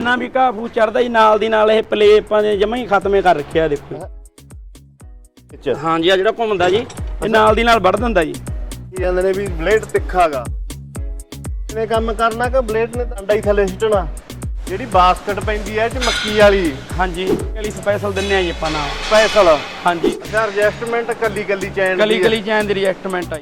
ਨਾ ਵੀ ਘਾਹ ਫੂ ਚੜਦਾ ਜੀ ਨਾਲ ਦੀ ਨਾਲ ਇਹ ਪਲੇ ਆਪਾਂ ਨੇ ਜਮਾਂ ਹੀ ਖਤਮੇ ਕਰ ਰੱਖਿਆ ਦੇਖੋ ਵਿੱਚ। ਹਾਂਜੀ ਆ ਜਿਹੜਾ ਘੁੰਮਦਾ ਜੀ ਇਹ ਨਾਲ ਦੀ ਨਾਲ ਵੜ ਦਿੰਦਾ ਜੀ। ਕੀ ਕਹਿੰਦੇ ਨੇ ਵੀ ਬਲੇਡ ਤਿੱਖਾਗਾ ਇਹਨੇ ਕੰਮ ਕਰਨਾ ਕਿ ਬਲੇਡ ਨੇ ਡੰਡਾ ਹੀ ਥੱਲੇ ਸਿੱਟਣਾ। ਜਿਹੜੀ ਬਾਸਕਟ ਪੈਂਦੀ ਹੈ ਇਹ ਚ ਮੱਕੀ ਵਾਲੀ। ਹਾਂਜੀ ਵਾਲੀ ਸਪੈਸ਼ਲ ਦਿੰਨੇ ਆ ਜੀ ਆਪਾਂ ਨਾਲ। ਸਪੈਸ਼ਲ ਹਾਂਜੀ ਅੱਛਾ ਐਡਜਸਟਮੈਂਟ ਕੱਲੀ ਕੱਲੀ ਚੈਨ ਹੈ। ਗਲੀ ਚੈਨ ਦੀ ਰਿਐਕਟਮੈਂਟ ਆ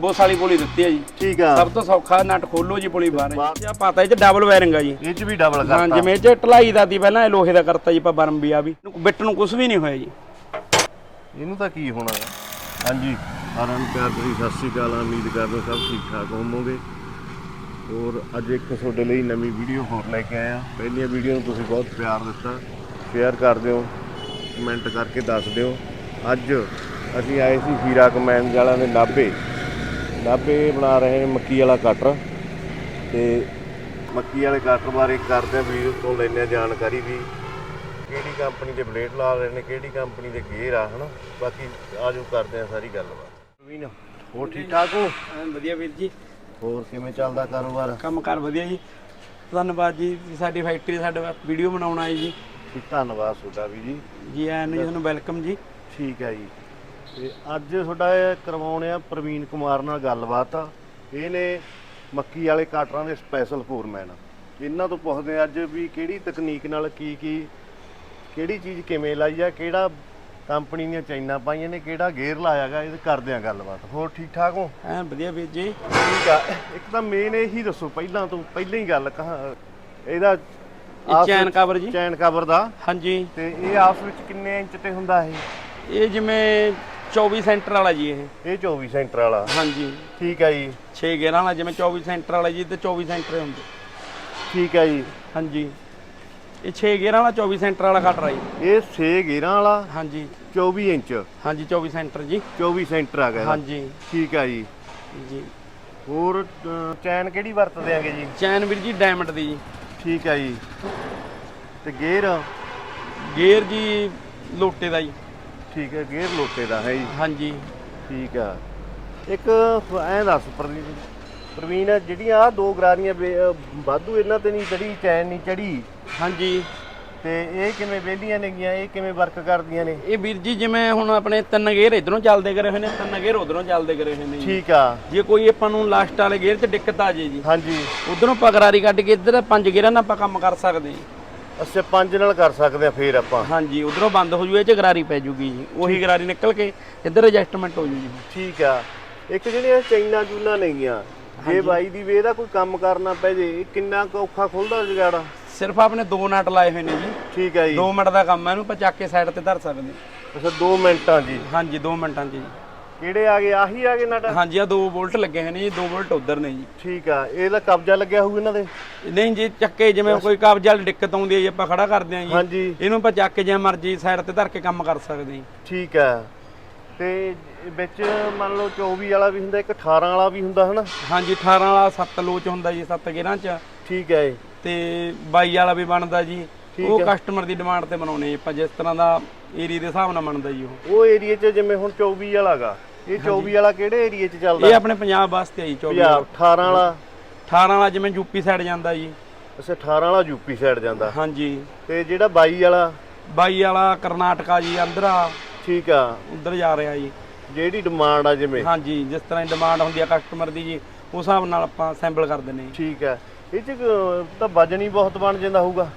ਬਹੁਤ ਸਾਲੀ ਪੁਲੀ ਦਿੱਤੀ ਆ ਜੀ। ਠੀਕ ਆ। ਸਭ ਤੋਂ ਸੌਖਾ ਨਟ ਖੋਲੋ ਜੀ ਪੁਲੀ ਬਾਹਰ। ਆ ਪਤਾ ਇਹ ਚ ਡਬਲ ਵਾਇਰਿੰਗ ਆ ਜੀ। ਇਹ ਚ ਵੀ ਡਬਲ ਹਾਂ ਕਰਤਾ ਜਿਵੇਂ ਇਹ ਚ ਢਲਾਈ ਦਾ ਦੀ ਪਹਿਲਾਂ ਇਹ ਲੋਹੇ ਦਾ ਕਰਤਾ ਜੀ ਆਪਾਂ ਬਰਮ ਵੀ ਆ ਵੀ। ਬਿੱਟ ਨੂੰ ਕੁਝ ਵੀ ਨਹੀਂ ਹੋਇਆ ਜੀ। ਇਹਨੂੰ ਤਾਂ ਕੀ ਹੋਣਾ? ਹਾਂਜੀ। ਸਾਰਿਆਂ ਨੂੰ ਪਿਆਰ ਭਰੀ ਸਤਿ ਸ੍ਰੀ ਅਕਾਲ ਉਮੀਦ ਕਰਦੇ ਸਭ ਠੀਕ ਠਾਕ ਹੋਵੋਗੇ। ਔਰ ਅੱਜ ਇੱਕ ਤੁਹਾਡੇ ਲਈ ਨਵੀਂ ਵੀਡੀਓ ਹੋਰ ਲੈ ਕੇ ਆਇਆ। ਪਹਿਲੀਆਂ ਵੀਡੀਓ ਨੂੰ ਤੁਸੀਂ ਬਹੁਤ ਪਿਆਰ ਦਿੱਤਾ। ਸ਼ੇਅਰ ਕਰ ਦਿਓ ਕਮੈਂਟ ਕਰਕੇ ਦੱਸ ਦਿਓ। ਅੱਜ ਅਸੀਂ ਆਏ ਸੀ ਹੀਰਾ ਕਮੈਨ ਵਾਲਿਆਂ ਦੇ ਨਾਭੇ। ਨਾਭੇ ਬਣਾ ਰਹੇ ਨੇ ਮੱਕੀ ਵਾਲਾ ਕਟਰ ਤੇ ਮੱਕੀ ਵਾਲੇ ਕਟਰ ਬਾਰੇ ਕਰਦੇ ਆ ਵੀਡੀਓ ਤੋਂ ਆ ਜਾਣਕਾਰੀ ਵੀ ਕਿਹੜੀ ਕੰਪਨੀ ਦੇ ਬਲੇਡ ਲਾ ਰਹੇ ਨੇ ਕਿਹੜੀ ਕੰਪਨੀ ਦੇ ਗੇਅਰ ਆ ਹਨਾ? ਬਾਕੀ ਆਜੋ ਕਰਦੇ ਆ ਸਾਰੀ ਗੱਲਬਾਤ। ਵੀ ਨਾ ਹੋਰ ਠੀਕ ਠਾਕ ਹੋ? ਵਧੀਆ ਵੀਰ ਜੀ। ਹੋਰ ਕਿਵੇਂ ਚੱਲਦਾ ਕਾਰੋਬਾਰ? ਕੰਮ ਕਾਰ ਵਧੀਆ ਜੀ। ਧੰਨਵਾਦ ਜੀ ਸਾਡੀ ਫੈਕਟਰੀ ਸਾਡੇ ਵੀਡੀਓ ਬਣਾਉਣ ਆਏ ਜੀ। ਜੀ ਧੰਨਵਾਦ ਤੁਹਾਡਾ ਵੀ ਜੀ। ਜੀ ਆਇਆਂ ਨੂੰ ਜੀ ਤੁਹਾਨੂੰ ਵੈਲਕਮ ਜੀ। ਠੀਕ ਹੈ ਜੀ। ਤੇ ਅੱਜ ਤੁਹਾਡਾ ਇਹ ਕਰਵਾਉਣੇ ਆ ਪ੍ਰਵੀਨ ਕੁਮਾਰ ਨਾਲ ਗੱਲਬਾਤ। ਇਹ ਨੇ ਮੱਕੀ ਵਾਲੇ ਕਾਟਰਾਂ ਦੇ ਸਪੈਸ਼ਲ ਫੋਰਮੈਨ ਇਹਨਾਂ ਤੋਂ ਪੁੱਛਦੇ ਆ ਅੱਜ ਵੀ ਕਿਹੜੀ ਤਕਨੀਕ ਨਾਲ ਕੀ ਕੀ ਕਿਹੜੀ ਚੀਜ਼ ਕਿਵੇਂ ਲਾਈ ਆ ਕਿਹੜਾ ਕੰਪਨੀ ਦੀਆਂ ਚਾਈਨਾ ਪਾਈਆਂ ਨੇ ਕਿਹੜਾ ਗੇਅਰ ਲਾਇਆਗਾ ਇਹ ਕਰਦੇ ਆ ਗੱਲਬਾਤ। ਹੋਰ ਠੀਕ ਠਾਕ ਹੋ? ਐ ਵਧੀਆ ਵੀਰ ਜੀ। ਠੀਕ ਆ। ਇੱਕ ਤਾਂ ਮੇਨ ਇਹੀ ਦੱਸੋ ਪਹਿਲਾਂ ਤੋਂ ਪਹਿਲਾਂ ਹੀ ਗੱਲ ਕਹਾਂ ਇਹਦਾ ਇਹ ਚੈਨ ਕਵਰ ਜੀ। ਚੈਨ ਕਵਰ ਦਾ। ਹਾਂਜੀ। ਤੇ ਇਹ ਆਪਸ ਵਿੱਚ ਕਿੰਨੇ ਇੰਚ ਤੇ ਹੁੰਦਾ ਇਹ? ਇਹ ਜਿਵੇਂ 24 ਸੈਂਟਰ ਵਾਲਾ ਜੀ ਇਹ। ਇਹ 24 ਸੈਂਟਰ ਵਾਲਾ। ਹਾਂਜੀ। ਠੀਕ ਹੈ ਜੀ। 6 ਗੇਅਰਾਂ ਵਾਲਾ ਜਿਵੇਂ 24 ਸੈਂਟਰ ਵਾਲਾ ਜੀ ਤੇ 24 ਸੈਂਟਰ ਹੁੰਦੇ। ਠੀਕ ਹੈ ਜੀ। ਹਾਂਜੀ। ਇਹ 6 ਗੇਅਰਾਂ ਵਾਲਾ 24 ਸੈਂਟਰ ਵਾਲਾ ਕਟਰ ਜੀ। ਇਹ 6 ਗੇਅਰਾਂ ਵਾਲਾ ਹਾਂਜੀ। 24 ਇੰਚ। ਹਾਂਜੀ 24 ਸੈਂਟਰ ਜੀ। 24 ਸੈਂਟਰ ਆ ਗਿਆ। ਹਾਂਜੀ। ਠੀਕ ਹੈ ਜੀ। ਜੀ। ਹੋਰ ਚੈਨ ਕਿਹੜੀ ਵਰਤਦੇ ਆਂਗੇ ਜੀ? ਚੈਨ ਵੀਰ ਜੀ ਡਾਇਮੰਡ ਦੀ ਜੀ। ਠੀਕ ਹੈ ਜੀ। ਤੇ ਗੇਅਰ? ਗੇਅਰ ਜੀ ਲੋਟੇ ਦਾ ਜੀ। ਠੀਕ ਹੈ ਗੇਅਰ ਲੋਟੇ ਦਾ ਹੈ ਜੀ। ਹਾਂਜੀ। ਠੀਕ ਆ। ਇੱਕ ਐਂ ਦੱਸ ਪ੍ਰਵੀਨ ਪ੍ਰਵੀਨ ਜਿਹੜੀਆਂ ਆ ਦੋ ਗਰਾਰੀਆਂ ਅਹ, ਵਾਧੂ ਇਹਨਾਂ ਤੇ ਨਹੀਂ ਚੜੀ ਚੈਨ ਨਹੀਂ ਚੜੀ। ਹਾਂਜੀ। ਤੇ ਇਹ ਕਿਵੇਂ ਵਿਹਲੀਆਂ ਨੇਗੀਆਂ ਇਹ ਕਿਵੇਂ ਵਰਕ ਕਰਦੀਆਂ ਨੇ? ਇਹ ਵੀਰ ਜੀ ਜਿਵੇਂ ਹੁਣ ਆਪਣੇ ਤਿੰਨ ਗੇਅਰ ਇਧਰੋਂ ਚੱਲਦੇ ਕਰੇ ਹੋਏ ਨੇ ਤਿੰਨ ਗੇਅਰ ਉਧਰੋਂ ਚੱਲਦੇ ਕਰੇ ਹੋਏ ਨੇ ਜੀ। ਠੀਕ ਆ। ਜੇ ਕੋਈ ਆਪਾਂ ਨੂੰ ਲਾਸਟ ਵਾਲੇ ਗੇਅਰ 'ਚ ਦਿੱਕਤ ਆ ਜੇ ਜੀ। ਹਾਂਜੀ। ਉਧਰੋਂ ਪਗਰਾਰੀ ਕੱਢ ਕੇ ਇੱਧਰ ਪੰਜ ਗੇਅਰਾਂ ਨਾਲ ਆਪਾਂ ਕੰਮ ਕਰ ਸਕਦੇ ਜੀ। ਅੱਛਾ ਪੰਜ ਨਾਲ ਕਰ ਸਕਦੇ ਆ ਫੇਰ ਆਪਾਂ। ਹਾਂਜੀ ਉਧਰੋਂ ਬੰਦ ਹੋ ਜੂ ਇਹ 'ਚ ਗਰਾਰੀ ਪੈ ਜੂਗੀ ਜੀ। ਉਹੀ ਗਰਾਰੀ ਨਿਕਲ ਕੇ ਇੱਧਰ ਐਡਜਸਟਮੈਂਟ ਹੋ ਜੂ ਜੀ। ਠੀਕ ਆ। ਇੱਕ ਜਿਹੜੀਆਂ ਚੂਨਾ ਨੇਗੀਆਂ ਜੇ ਬਾਈ ਦੀ ਵੇ ਦਾ ਕੋਈ ਕੰਮ ਕਰਨਾ ਪੈ ਜੇ ਇਹ ਕਿੰਨਾ ਕੁ ਔਖਾ ਖੁੱਲਦਾ ਜਗਾੜਾ? ਸਿਰਫ ਆਪਣੇ ਦੋ ਨਟ ਲਾਏ ਹੋਏ ਨੇ ਜੀ। ਠੀਕ ਆ ਜੀ। 2 ਮਿੰਟ ਦਾ ਕੰਮ ਹੈ ਇਹਨੂੰ ਆਪਾਂ ਚੱਕ ਕੇ ਸਾਈਡ ਤੇ ਧਰ ਸਕਦੇ ਅੱਛਾ 2 ਮਿੰਟਾਂ ਜੀ। ਹਾਂਜੀ 2 ਮਿੰਟਾਂ ਜੀ। ਕਿਹੜੇ ਆ ਗਏ? ਆਹੀ ਆ ਗਏ ਨਟ? ਹਾਂਜੀ ਆ 2 ਵੋਲਟ ਲੱਗੇ ਹੋਏ ਨੇ ਜੀ 2 ਵੋਲਟ ਉਧਰ ਨੇ ਜੀ। ਠੀਕ ਆ ਇਹਦਾ ਕਬਜ਼ਾ ਲੱਗਿਆ ਹੋਊ ਇਹਨਾਂ ਦੇ? ਨਹੀਂ ਜੀ ਚੱਕੇ ਜਿਵੇਂ ਕੋਈ ਕਬਜ਼ਾ ਦਿੱਕਤ ਆਉਂਦੀ ਹੈ ਜੀ ਆਪਾਂ ਖੜਾ ਕਰਦੇ ਹਾਂ ਜੀ। ਹਾਂਜੀ। ਇਹਨੂੰ ਆਪਾਂ ਚੱਕ ਕੇ ਜਿਵੇਂ ਮਰਜ਼ੀ ਸਾਈਡ ਤੇ ਧਰ ਕੇ ਕੰਮ ਕਰ ਸਕਦੇ ਹਾਂ। ਠੀਕ ਆ। ਤੇ ਵਿੱਚ ਮੰਨ ਲਓ 24 ਵਾਲਾ ਵੀ ਹੁੰਦਾ ਇੱਕ 18 ਵਾਲਾ ਵੀ ਹੁੰਦਾ ਹਨਾ? ਹਾਂਜੀ 18 ਵਾਲਾ 7 ਲੋਚ ਹੁੰਦਾ ਜੀ 7 ਗੇਰਾਂ ਚ। ਠੀਕ ਹੈ ਜੀ ਤੇ 22 ਵਾਲਾ ਵੀ ਬਣਦਾ ਜੀ। ਉਹ। ਕਸਟਮਰ ਦੀ ਡਿਮਾਂਡ ਤੇ ਬਣਾਉਣੇ ਆਪਾਂ ਜਿਸ ਤਰ੍ਹਾਂ ਦਾ ਏਰੀਆ ਦੇ ਹਿਸਾਬ ਨਾਲ ਬਣਦਾ ਜੀ ਉਹ। ਉਹ ਏਰੀਆ 'ਚ ਜਿਵੇਂ ਹੁਣ 24 ਵਾਲਾਗਾ ਇਹ 24 ਵਾਲਾ ਕਿਹੜੇ ਏਰੀਆ 'ਚ ਚੱਲਦਾ? ਇਹ ਆਪਣੇ ਪੰਜਾਬ ਵਾਸਤੇ ਆਈ 24 ਪੰਜਾਬ 18 ਵਾਲਾ? 18 ਵਾਲਾ ਜਿਵੇਂ ਯੂਪੀ ਸਾਈਡ ਜਾਂਦਾ ਜੀ। ਅੱਛਾ 18 ਵਾਲਾ ਯੂਪੀ ਸਾਈਡ ਜਾਂਦਾ। ਹਾਂਜੀ। ਤੇ ਜਿਹੜਾ 22 ਵਾਲਾ? 22 ਵਾਲਾ ਕਰਨਾਟਕਾ ਜੀ ਆਂਧਰਾ। ਠੀਕ ਆ। ਉਧਰ ਜਾ ਰਿਹਾ ਜੀ। ਜਿਹੜੀ ਡਿਮਾਂਡ ਆ ਜਿਵੇਂ? ਹਾਂਜੀ ਜਿਸ ਤਰ੍ਹਾਂ ਦੀ ਡਿਮਾਂਡ ਹੁੰਦੀ ਆ ਕਸਟਮਰ ਦੀ ਜੀ ਉਸ ਹਿਸਾਬ ਨਾਲ ਆਪਾਂ ਸੈਂਪਲ ਕਰ ਦਿੰਨੇ ਠੀਕ ਆ। ਇਹ 'ਚ ਤਾਂ ਵਜਨ ਹੀ ਬਹੁਤ ਬਣ ਜਾਂਦਾ ਹੋਊਗਾ।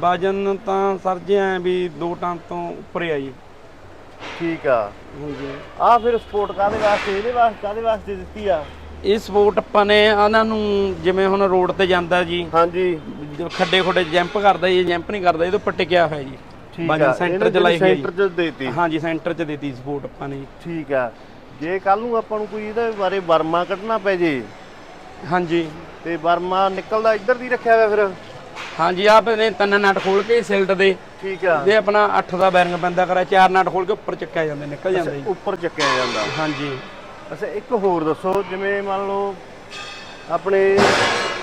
ਵਜਨ ਤਾਂ ਸਰ ਜੀ ਐ ਵੀ 2 ਟਨ ਤੋਂ ਉੱਪਰ ਆ ਜੀ। ਠੀਕ ਆ। ਹਾਂਜੀ। ਆ ਫਿਰ ਸਪੋਰਟ ਕਾਦੇ ਵਾਸਤੇ? ਇਹਦੇ ਵਾਸਤੇ ਕਾਦੇ ਵਾਸਤੇ ਦਿੱਤੀ ਆ? ਇਹ ਸਪੋਰਟ ਆਪਾਂ ਨੇ ਇਹਨਾਂ ਨੂੰ ਜਿਵੇਂ ਹੁਣ ਰੋਡ ਤੇ ਜਾਂਦਾ ਜੀ। ਹਾਂਜੀ। ਖੱਡੇ ਖੋਡੇ ਜੰਪ ਕਰਦਾ ਜੀ ਜੰਪ ਨਹੀਂ ਕਰਦਾ ਇਹਦੇ ਉੱਪਰ ਟਿਕਿਆ ਹੋਇਆ ਜੀ। ਠੀਕ ਆ। ਸੈਂਟਰ ਚ ਲਾਈ ਹੋਈ ਸੈਂਟਰ 'ਚ ਦੇਤੀ। ਹਾਂਜੀ ਸੈਂਟਰ ਚ ਦਿੱਤੀ ਸਪੋਰਟ ਆਪਾਂ ਨੇ। ਠੀਕ ਆ। ਜੇ ਕੱਲ ਨੂੰ ਆਪਾਂ ਨੂੰ ਕੋਈ ਇਹਦੇ ਬਾਰੇ ਵਰਮਾ ਕੱਢਣਾ ਪੈ ਜੇ ਹਾਂਜੀ। ਤੇ ਵਰਮਾ ਨਿਕਲਦਾ ਇੱਧਰ ਦੀ ਰੱਖਿਆ ਹੋਇਆ ਫਿਰ? ਹਾਂਜੀ ਆਪ ਨੇ ਤਿੰਨ ਨਟ ਖੋਲ ਕੇ ਸਿਲਟ ਦੇ। ਠੀਕ ਆ। ਦੇ ਆਪਣਾ 8 ਦਾ ਬੈਰਿੰਗ ਬੰਦਾ ਕਰਾ ਚਾਰ ਨਟ ਖੋਲ ਕੇ ਉੱਪਰ ਚੱਕਿਆ ਜਾਂਦਾ ਨਿਕਲ ਜਾਂਦਾ ਜੀ। ਉੱਪਰ ਚੱਕਿਆ ਜਾਂਦਾ। ਹਾਂਜੀ। ਅੱਛਾ ਇੱਕ ਹੋਰ ਦੱਸੋ ਜਿਵੇਂ ਮੰਨ ਲਓ ਆਪਣੇ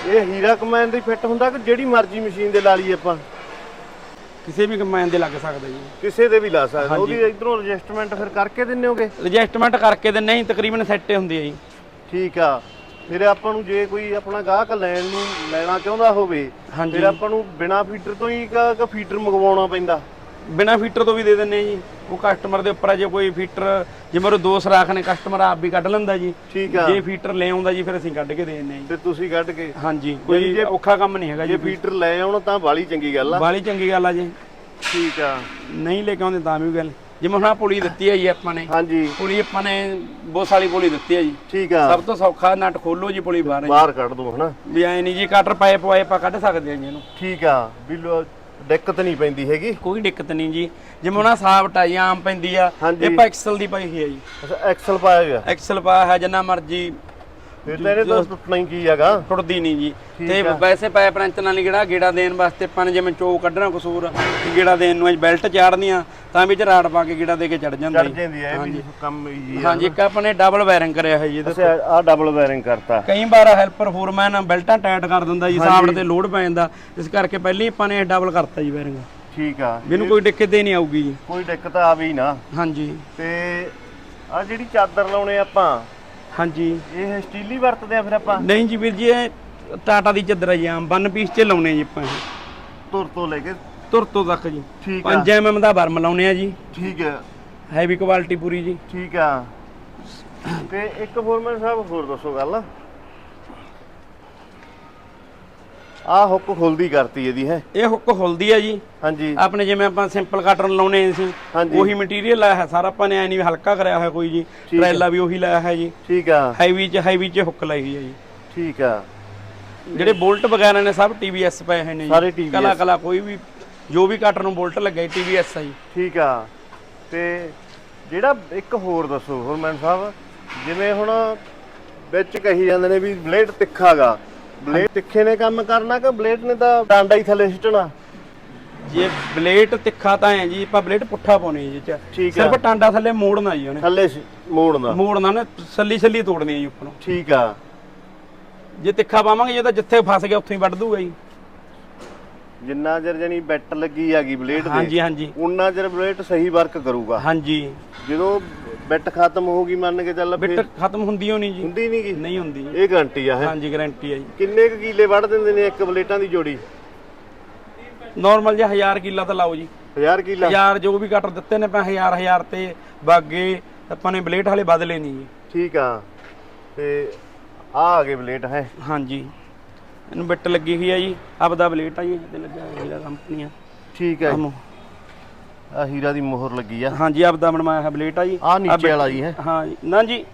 ਇਹ ਹੀਰਾ ਕਮੈਨ ਦੀ ਫਿੱਟ ਹੁੰਦਾ ਕਿ ਜਿਹੜੀ ਮਰਜ਼ੀ ਮਸ਼ੀਨ ਦੇ ਲਾ ਲਈਏ ਆਪਾਂ? ਕਿਸੇ ਵੀ ਕਮਾਇਨ ਦੇ ਲੱਗ ਸਕਦਾ ਜੀ। ਕਿਸੇ ਦੇ ਵੀ ਲਾ ਸਕਦੇ। ਉਹਦੀ ਇਧਰੋਂ ਐਡਜਸਟਮੈਂਟ ਫਿਰ ਕਰਕੇ ਦਿੰਨੇ ਹੋਗੇ? ਐਡਜਸਟਮੈਂਟ ਕਰਕੇ ਤੇ ਨਹੀਂ ਤਕਰੀਬਨ ਸੈੱਟ ਹੁੰਦੀ ਹੈ ਜੀ। ਠੀਕ ਆ। ਫਿਰ ਆਪਾਂ ਨੂੰ ਜੇ ਕੋਈ ਆਪਣਾ ਗਾਹਕ ਲੈਣ ਨੂੰ ਲੈਣਾ ਚਾਹੁੰਦਾ ਹੋਵੇ ਹਾਂਜੀ। ਫਿਰ ਆਪਾਂ ਨੂੰ ਬਿਨਾ ਫੀਟਰ ਤੋਂ ਹੀ ਕ ਕ ਫੀਟਰ ਮੰਗਵਾਉਣਾ ਪੈਂਦਾ। ਬਿਨਾ ਫੀਟਰ ਤੋਂ ਵੀ ਦੇ ਦਿੰਨੇ ਜੀ। ਉਹ ਕਸਟਮਰ ਦੇ ਉੱਪਰ ਆ ਜੇ ਕੋਈ ਫੀਟਰ ਜਿਵੇਂ ਉਹ ਦੋ ਸਰਾਖ ਨੇ ਕਸਟਮਰ ਆਪ ਵੀ ਕੱਢ ਲੈਂਦਾ ਜੀ। ਠੀਕ ਆ। ਜੇ ਫੀਟਰ ਲੈ ਆਉਂਦਾ ਜੀ ਫਿਰ ਅਸੀਂ ਕੱਢ ਕੇ ਦੇ ਦਿੰਨੇ ਜੀ। ਤੇ ਤੁਸੀਂ ਕੱਢ ਕੇ। ਹਾਂਜੀ ਕੋਈ ਜੇ- ਔਖਾ ਕੰਮ ਨਹੀਂ ਹੈਗਾ ਜੇ ਜੀ ਫੀਟਰ ਲੈ ਆਉਣ ਤਾਂ ਬਾਲੀ ਚੰਗੀ ਗੱਲ ਆ। ਬਾਲੀ ਚੰਗੀ ਗੱਲ ਆ ਜੀ। ਠੀਕ ਆ। ਨਹੀਂ ਲੈ ਕੇ ਆਉਂਦੇ ਤਾਂ ਵੀ ਗੱਲ। ਜਿਵੇਂ ਹੁਣ ਆਹ ਪੁਲੀ ਦਿੱਤੀ ਹੈ ਜੀ ਆਪਾਂ ਨੇ। ਹਾਂਜੀ। ਪੁਲੀ ਆਪਾਂ ਨੇ ਬਹੁਤ ਸਾਲੀ ਪੁਲੀ ਦਿੱਤੀ ਹੈ ਜੀ। ਠੀਕ ਆ। ਸਭ ਤੋਂ ਸੌਖਾ ਨਟ ਖੋਲੋ ਜੀ ਪੁਲੀ ਬਾਹਰ। ਬਾਹਰ ਕੱਢ ਦੋ ਹਨਾ। ਵੀ ਐ ਨਹੀਂ ਜੀ ਕਟਰ ਪਾਏ ਪਵਾਏ ਆਪਾਂ ਕੱਢ ਸਕਦੇ ਹਾਂ ਜੀ ਇਹਨੂੰ। ਠੀਕ ਆ। ਵੀ ਲੋ- ਦਿੱਕਤ ਨਹੀਂ ਪੈਂਦੀ ਹੈਗੀ। ਕੋਈ ਦਿੱਕਤ ਨਹੀਂ ਜੀ। ਜਿਵੇਂ ਉਹਨਾਂ ਸਾਫਟ ਆ ਜੀ ਆਮ ਪੈਂਦੀ ਆ ਹਾਂਜੀ। ਇਹ ਆਪਾਂ ਐਕਸਲ ਦੀ ਪਾਈ ਹੋਈ ਹੈ ਜੀ। ਅੱਛਾ ਐਕਸਲ ਪਾਇਆ ਗਿਆ ਐਕਸਲ ਪਾਇਆ ਹੈ ਜਿੰਨਾ ਮਰਜ਼ੀ ਫਿਰ ਤਾਂ ਇਹਨੇ ਤਾਂ ਟੁੱਟਣਾ ਹੀ ਕੀ ਹੈਗਾ? ਟੁੱਟਦੀ ਨਹੀਂ ਜੀ। ਠੀਕ ਤੇ ਆ। ਵੈਸੇ ਪਾਇਪ ਰੰਚ ਨਾਲ ਜਿਹੜਾ ਗੇੜਾ ਦੇਣ ਵਾਸਤੇ ਆਪਾਂ ਨੇ ਜਿਵੇਂ ਚੋ ਕੱਢਣਾ ਕਸੂਰ ਕਿ ਗੇੜਾ ਦੇਣ ਨੂੰ ਅੱਜ ਬੈਲਟ ਚਾੜਨੀਆਂ ਤਾਂ ਵਿੱਚ ਰਾੜ ਪਾ ਕੇ ਗੇੜਾ ਦੇ ਕੇ ਚੜ ਜਾਂਦਾ। ਚੜ ਜੀ ਜਾਂਦੀ ਹੈ ਇਹ ਵੀ ਕੰਮ ਈਜ਼ੀ ਆ ਹਾਂਜੀ ਇੱਕ ਆਪਾਂ ਨੇ ਡਬਲ ਵਾਇਰਿੰਗ ਕਰਿਆ ਹੈ ਜੀ ਇਹਦੇ ਅੱਛਾ ਆ ਡਬਲ ਵਾਇਰਿੰਗ ਕਰਤਾ। ਕਈ ਵਾਰ ਹੈਲਪਰ ਫੋਰਮੈਨ ਬੈਲਟਾਂ ਟਾਈਟ ਕਰ ਦਿੰਦਾ ਜੀ ਸਾਬੜ ਤੇ ਲੋਡ ਪੈ ਜਾਂਦਾ। ਇਸ ਕਰਕੇ ਪਹਿਲਾਂ ਆਪਾਂ ਨੇ ਡਬਲ ਕਰਤਾ ਜੀ ਵਾਇਰਿੰਗ ਠੀਕ ਆ। ਮੈਨੂੰ ਕੋਈ ਦਿੱਕਤ ਹੀ ਨਹੀਂ ਆਊਗੀ ਜੀ। ਕੋਈ ਦਿੱਕਤ ਆਵੇ ਹੀ ਨਾ। ਹਾਂਜੀ। ਤੇ ਆ ਜਿਹੜੀ ਚਾਦਰ ਲਾਉਣੇ ਆਪਾਂ ਹਾਂਜੀ। ਇਹ ਸਟੀਲ ਵਰਤਦੇ ਆ ਫਿਰ ਆਪਾਂ? ਨਹੀਂ ਜੀ ਵੀਰ ਜੀ ਇਹ ਟਾਟਾ ਦੀ ਚੱਦਰ ਆ ਜੀ ਆਮ। ਵਨ ਪੀਸ 'ਚ ਲਾਉਣੇ ਜੀ ਆਪਾਂ ਇਹ। ਤੁਰ ਤੋਂ ਲੈ ਕੇ? ਤੁਰ ਤੋਂ ਤੱਕ ਜੀ। ਠੀਕ ਆ। 5 ਐਮਐਮ ਦਾ ਬਰਮ ਲਾਉਣੇ ਆ ਜੀ। ਠੀਕ ਆ। ਹੈਵੀ ਕੁਆਲਿਟੀ ਪੂਰੀ ਜੀ। ਠੀਕ ਆ। ਤੇ ਇੱਕ ਫੋਰਮੈਨ ਸਾਹਿਬ ਹੋਰ ਦੱਸੋ ਗੱਲ। ਆ ਹੁੱਕ ਖੁੱਲਦੀ ਕਰਤੀ ਇਹਦੀ ਹੈ। ਇਹ ਹੁੱਕ ਖੁੱਲਦੀ ਆ ਜੀ। ਹਾਂਜੀ। ਆਪਣੇ ਜਿਵੇਂ ਆਪਾਂ ਸਿੰਪਲ ਕਾਟਨ ਲਾਉਣੇ ਸੀ ਹਾਂਜੀ। ਉਹੀ ਮਟੀਰੀਅਲ ਲਾਇਆ ਹੈ ਸਾਰਾ ਆਪਾਂ ਨੇ ਐ ਨਹੀਂ ਵੀ ਹਲਕਾ ਕਰਿਆ ਹੋਇਆ ਕੋਈ ਜੀ ਆ। ਟਰੈਲਾ ਵੀ ਉਹੀ ਲਾਇਆ ਹੈ ਜੀ। ਠੀਕ ਆ। ਹੈਵੀ 'ਚ ਹੈਵੀ 'ਚ ਹੁੱਕ ਲਾਈ ਹੋਈ ਹੈ ਜੀ। ਠੀਕ ਆ। ਜਿਹੜੇ ਬੋਲਟ ਵਗੈਰਾ ਨੇ ਸਭ TVS ਪਏ ਹੋਏ ਨੇ ਜੀ। ਸਾਰੇ TVS ਕਲਾ ਕਲਾ ਕੋਈ ਵੀ ਜੋ ਵੀ ਕਾਟਨ ਨੂੰ ਬੋਲਟ ਲੱਗਾ TVS ਆ ਜੀ। ਠੀਕ ਆ। ਤੇ ਜਿਹੜਾ ਇੱਕ ਹੋਰ ਦੱਸੋ ਫੋਰਮੈਨ ਸਾਹਿਬ ਜਿਵੇਂ ਹੁਣ ਵਿੱਚ ਕਹੀ ਜਾਂਦੇ ਨੇ ਵੀ ਬਲੇਡ ਤਿੱਖਾਗਾ ਬਲੇਡ ਤਿੱਖੇ ਨੇ ਕੰਮ ਕਰਨਾ ਕਿ ਬਲੇਡ ਨੇ ਤਾਂ ਡਾਂਡਾ ਹੀ ਥੱਲੇ ਸਿੱਟਣਾ? ਜੇ ਬਲੇਡ ਤਿੱਖਾ ਤਾਂ ਹੈ ਜੀ ਆਪਾਂ ਬਲੇਡ ਪੁੱਠਾ ਪਾਉਣੀ ਜੀ ਚ। ਠੀਕ ਆ। ਸਿਰਫ ਟਾਂਡਾ ਥੱਲੇ ਮੋੜਨਾ ਜੀ ਉਹਨੇ। ਥੱਲੇ ਸ- ਮੋੜਨਾ। ਮੋੜਨਾ ਨੇ ਸੱਲੀ ਸੱਲੀ ਤੋੜਨੀ ਹੈ ਜੀ ਉੱਪਰੋਂ। ਠੀਕ ਆ। ਜੇ ਤਿੱਖਾ ਪਾਵਾਂਗੇ ਜੇ ਤਾਂ ਜਿੱਥੇ ਫਸ ਗਿਆ ਉੱਥੇ ਹੀ ਵੱਢ ਦੂਗਾ ਜੀ। ਜਿੰਨਾ ਚਿਰ ਜਣੀ ਬੈਟ ਲੱਗੀ ਹੈਗੀ ਬਲੇਡ ਦੇ ਹਾਂਜੀ ਹਾਂਜੀ। ਉਨਾ ਚਿਰ ਬਲੇਡ ਸਹੀ ਵਰਕ ਕਰੂਗਾ। ਹਾਂਜੀ। ਜਦੋਂ ਬੈਟ ਖਤਮ ਹੋਊਗੀ ਮੰਨ ਕੇ ਚੱਲ ਬਿੱਟ ਖਤਮ ਹੁੰਦੀ ਹੋ ਨਹੀਂ ਜੀ। ਹੁੰਦੀ ਨਹੀਂਗੀ ਨਹੀਂ ਹੁੰਦੀ ਇਹ ਗਾਰੰਟੀ ਆ ਹੈ? ਹਾਂਜੀ ਗਾਰੰਟੀ ਹੈ ਜੀ। ਕਿੰਨੇ ਕੁ ਕੀਲੇ ਵੱਢ ਦਿੰਦੇ ਨੇ ਇੱਕ ਬਲੇਟਾਂ ਦੀ ਜੋੜੀ? ਨਾਰਮਲ ਜਿਹਾ 1000 ਕਿੱਲਾ ਤਾਂ ਲਾਓ ਜੀ। 1000 ਕੀਲਾ? 1000 ਜੋ ਵੀ ਕਟਰ ਦਿੱਤੇ ਨੇ ਆਪਾਂ 1000 1000 ਤੇ ਬਾਗੇ ਆਪਾਂ ਨੇ ਬਲੇਡ ਹਲੇ ਬਦਲੇ ਨਹੀਂ ਜੀ। ਠੀਕ ਆ। ਤੇ ਆ ਆ ਗਏ ਬਲੇਟ ਹੈ? ਹਾਂਜੀ। ਇਹਨੂੰ ਬਿੱਟ ਲੱਗੀ ਹੋਈ ਹੈ ਜੀ। ਆਪਦਾ ਬਲੇਡ ਆ ਜੀ ਤੇ ਲੱਗਾ ਹੋਇਆ ਕੰਪਨੀ ਆ। ਠੀਕ ਹੈ ਆਮੋ। ਆ ਹੀਰਾ ਦੀ ਮੋਹਰ ਲੱਗੀ ਆ। ਹਾਂਜੀ ਆਪਦਾ ਬਣਵਾਇਆ ਹੈ ਬਲੇਟ ਆ ਜੀ। ਆ ਨੀਚੇ ਵਾਲਾ ਜੀ ਹੈ। ਹਾਂ ਜੀ। ਨਾ ਜੀ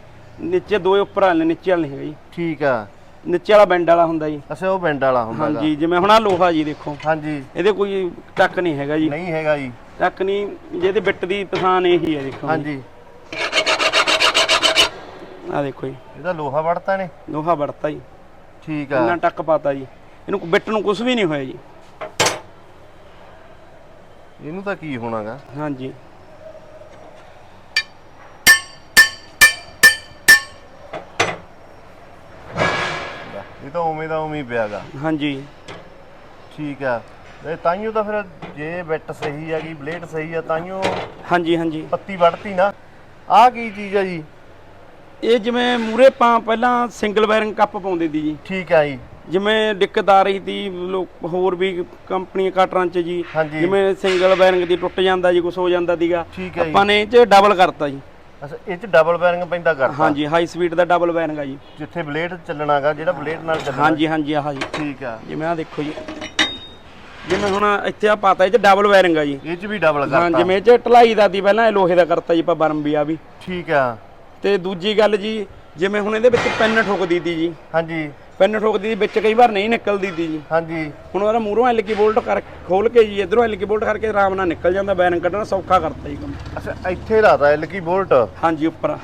ਨੀਚੇ ਦੋ ਉੱਪਰ ਵਾਲੇ ਨੀਚੇ ਵਾਲਾ ਹੈਗਾ ਜੀ। ਠੀਕ ਆ। ਨੀਚੇ ਵਾਲਾ ਬੈਂਡ ਵਾਲਾ ਹੁੰਦਾ ਜੀ। ਅੱਛਾ ਉਹ ਬੈਂਡ ਵਾਲਾ ਹੁੰਦਾ। ਹਾਂਜੀ ਜਿਵੇਂ ਹੁਣ ਆ ਲੋਹਾ ਜੀ ਦੇਖੋ। ਹਾਂਜੀ। ਇਹਦੇ ਕੋਈ ਟੱਕ ਨਹੀਂ ਹੈਗਾ ਜੀ। ਨਹੀਂ ਹੈਗਾ ਜੀ। ਟੱਕ ਨਹੀਂ ਜਿਹਦੇ ਬਿੱਟ ਦੀ ਪਛਾਣ ਇਹੀ ਹੈ ਦੇਖੋ ਹਾਂਜੀ। ਆ ਦੇਖੋ ਜੀ। ਇਹਦਾ ਲੋਹਾ ਵੜਤਾ ਨੇ? ਲੋਹਾ ਵੜਤਾ ਜੀ। ਠੀਕ ਆ। ਟੱਕ ਪਾਤਾ ਜੀ। ਇਹਨੂੰ ਬਿੱਟ ਨੂੰ ਕੁਝ ਵੀ ਨਹੀਂ ਹੋਇਆ ਜੀ। ਇਹਨੂੰ ਤਾਂ ਕੀ ਹੋਣਾਗਾ? ਹਾਂਜੀ। ਇਹ ਤਾਂ ਉਵੇਂ ਦਾ ਉਵੇਂ ਹੀ ਪਿਆਗਾ। ਹਾਂਜੀ। ਠੀਕ ਆ। ਇਹ ਤਾਈਓ ਤਾਂ ਫਿਰ ਜੇ ਬੈਟ ਸਹੀ ਹੈਗੀ ਬਲੇਡ ਸਹੀ ਆ ਤਾਈਓ ਹਾਂਜੀ ਹਾਂਜੀ। ਪੱਤੀ ਵੱਢਤੀ ਨਾ। ਆਹ ਕੀ ਚੀਜ਼ ਆ ਜੀ? ਇਹ ਜਿਵੇਂ ਮੂਰੇ ਪਾ ਪਹਿਲਾਂ ਸਿੰਗਲ ਵਾਇਰਿੰਗ ਕੱਪ ਪਾਉਂਦੇ ਦੀ ਜੀ। ਠੀਕ ਆ ਜੀ। ਜਿਵੇਂ ਦਿੱਕਤ ਆ ਰਹੀ ਸੀ ਲੋਕ ਹੋਰ ਵੀ ਕੰਪਨੀਆਂ ਕਟਰਾਂ ਚ ਜੀ। ਹਾਂਜੀ। ਜਿਵੇਂ ਸਿੰਗਲ ਵਾਇਰਿੰਗ ਦੀ ਟੁੱਟ ਜਾਂਦਾ ਜੀ ਕੁਝ ਹੋ ਜਾਂਦਾ ਦੀਗਾ ਠੀਕ ਹੈ ਜੀ। ਆਪਾਂ ਨੇ ਇਹ ਚ ਡਬਲ ਕਰਤਾ ਜੀ। ਅੱਛਾ ਇਹ ਚ ਡਬਲ ਬੈਰਿੰਗ ਪੈਂਦਾ ਕਰਤਾ? ਹਾਂਜੀ ਹਾਈ ਸਪੀਡ ਦਾ ਡਬਲ ਵਾਇਰਿੰਗ ਆ ਜੀ। ਜਿੱਥੇ ਬਲੇਡ ਚੱਲਣਾਗਾ ਜਿਹੜਾ ਬਲੇਡ ਨਾਲ ਚੱਲਣਾ। ਹਾਂਜੀ ਹਾਂਜੀ ਆਹ ਜੀ। ਠੀਕ ਆ। ਜਿਵੇਂ ਆ ਦੇਖੋ ਜੀ। ਜਿਵੇਂ ਹੁਣ ਇੱਥੇ ਆ ਪਾਤਾ ਇਹ ਚ ਡਬਲ ਵਾਇਰਿੰਗ ਆ ਜੀ। ਇਹ ਚ ਵੀ ਡਬਲ ਹਾਂ ਜਿਵੇਂ ਇਹ ਚ ਢਲਾਈ ਦਾ ਦੀ ਪਹਿਲਾਂ ਇਹ ਲੋਹੇ ਦਾ ਕਰਤਾ ਜੀ ਆਪਾਂ ਬਰਮ ਵੀ ਆ ਵੀ। ਠੀਕ ਆ। ਤੇ ਦੂਜੀ ਗੱਲ ਜੀ ਜਿਵੇਂ ਹੁਣ ਇਹਦੇ ਵਿੱਚ ਪੈਨ ਠੋਕਦੀ ਤੀ ਜੀ। ਹਾਂਜੀ। ਪੈਨ ਠੋਕਦੀ ਦੀ ਵਿੱਚ ਕਈ ਵਾਰ ਨਹੀਂ ਨਿਕਲਦੀ ਤੀ ਜੀ। ਹਾਂਜੀ। ਹੁਣ ਉਹਦਾ ਮੂਹਰੋਂ ਐਲ ਕੀ ਬੋਲਟ ਕਰ ਖੋਲ ਕੇ ਜੀ ਇਧਰੋਂ ਐਲ ਕੀ ਬੋਲਟ ਕਰਕੇ ਆਰਾਮ ਨਾਲ ਨਿਕਲ ਜਾਂਦਾ ਬੈਰਿੰਗ ਕੱਢਣਾ ਸੌਖਾ ਕਰਤਾ ਜੀ ਕੰਮ। ਅੱਛਾ ਇੱਥੇ ਲਾਤਾ ਐਲ ਕੀ ਬੋਲਟ? ਹਾਂਜੀ ਉੱਪਰ।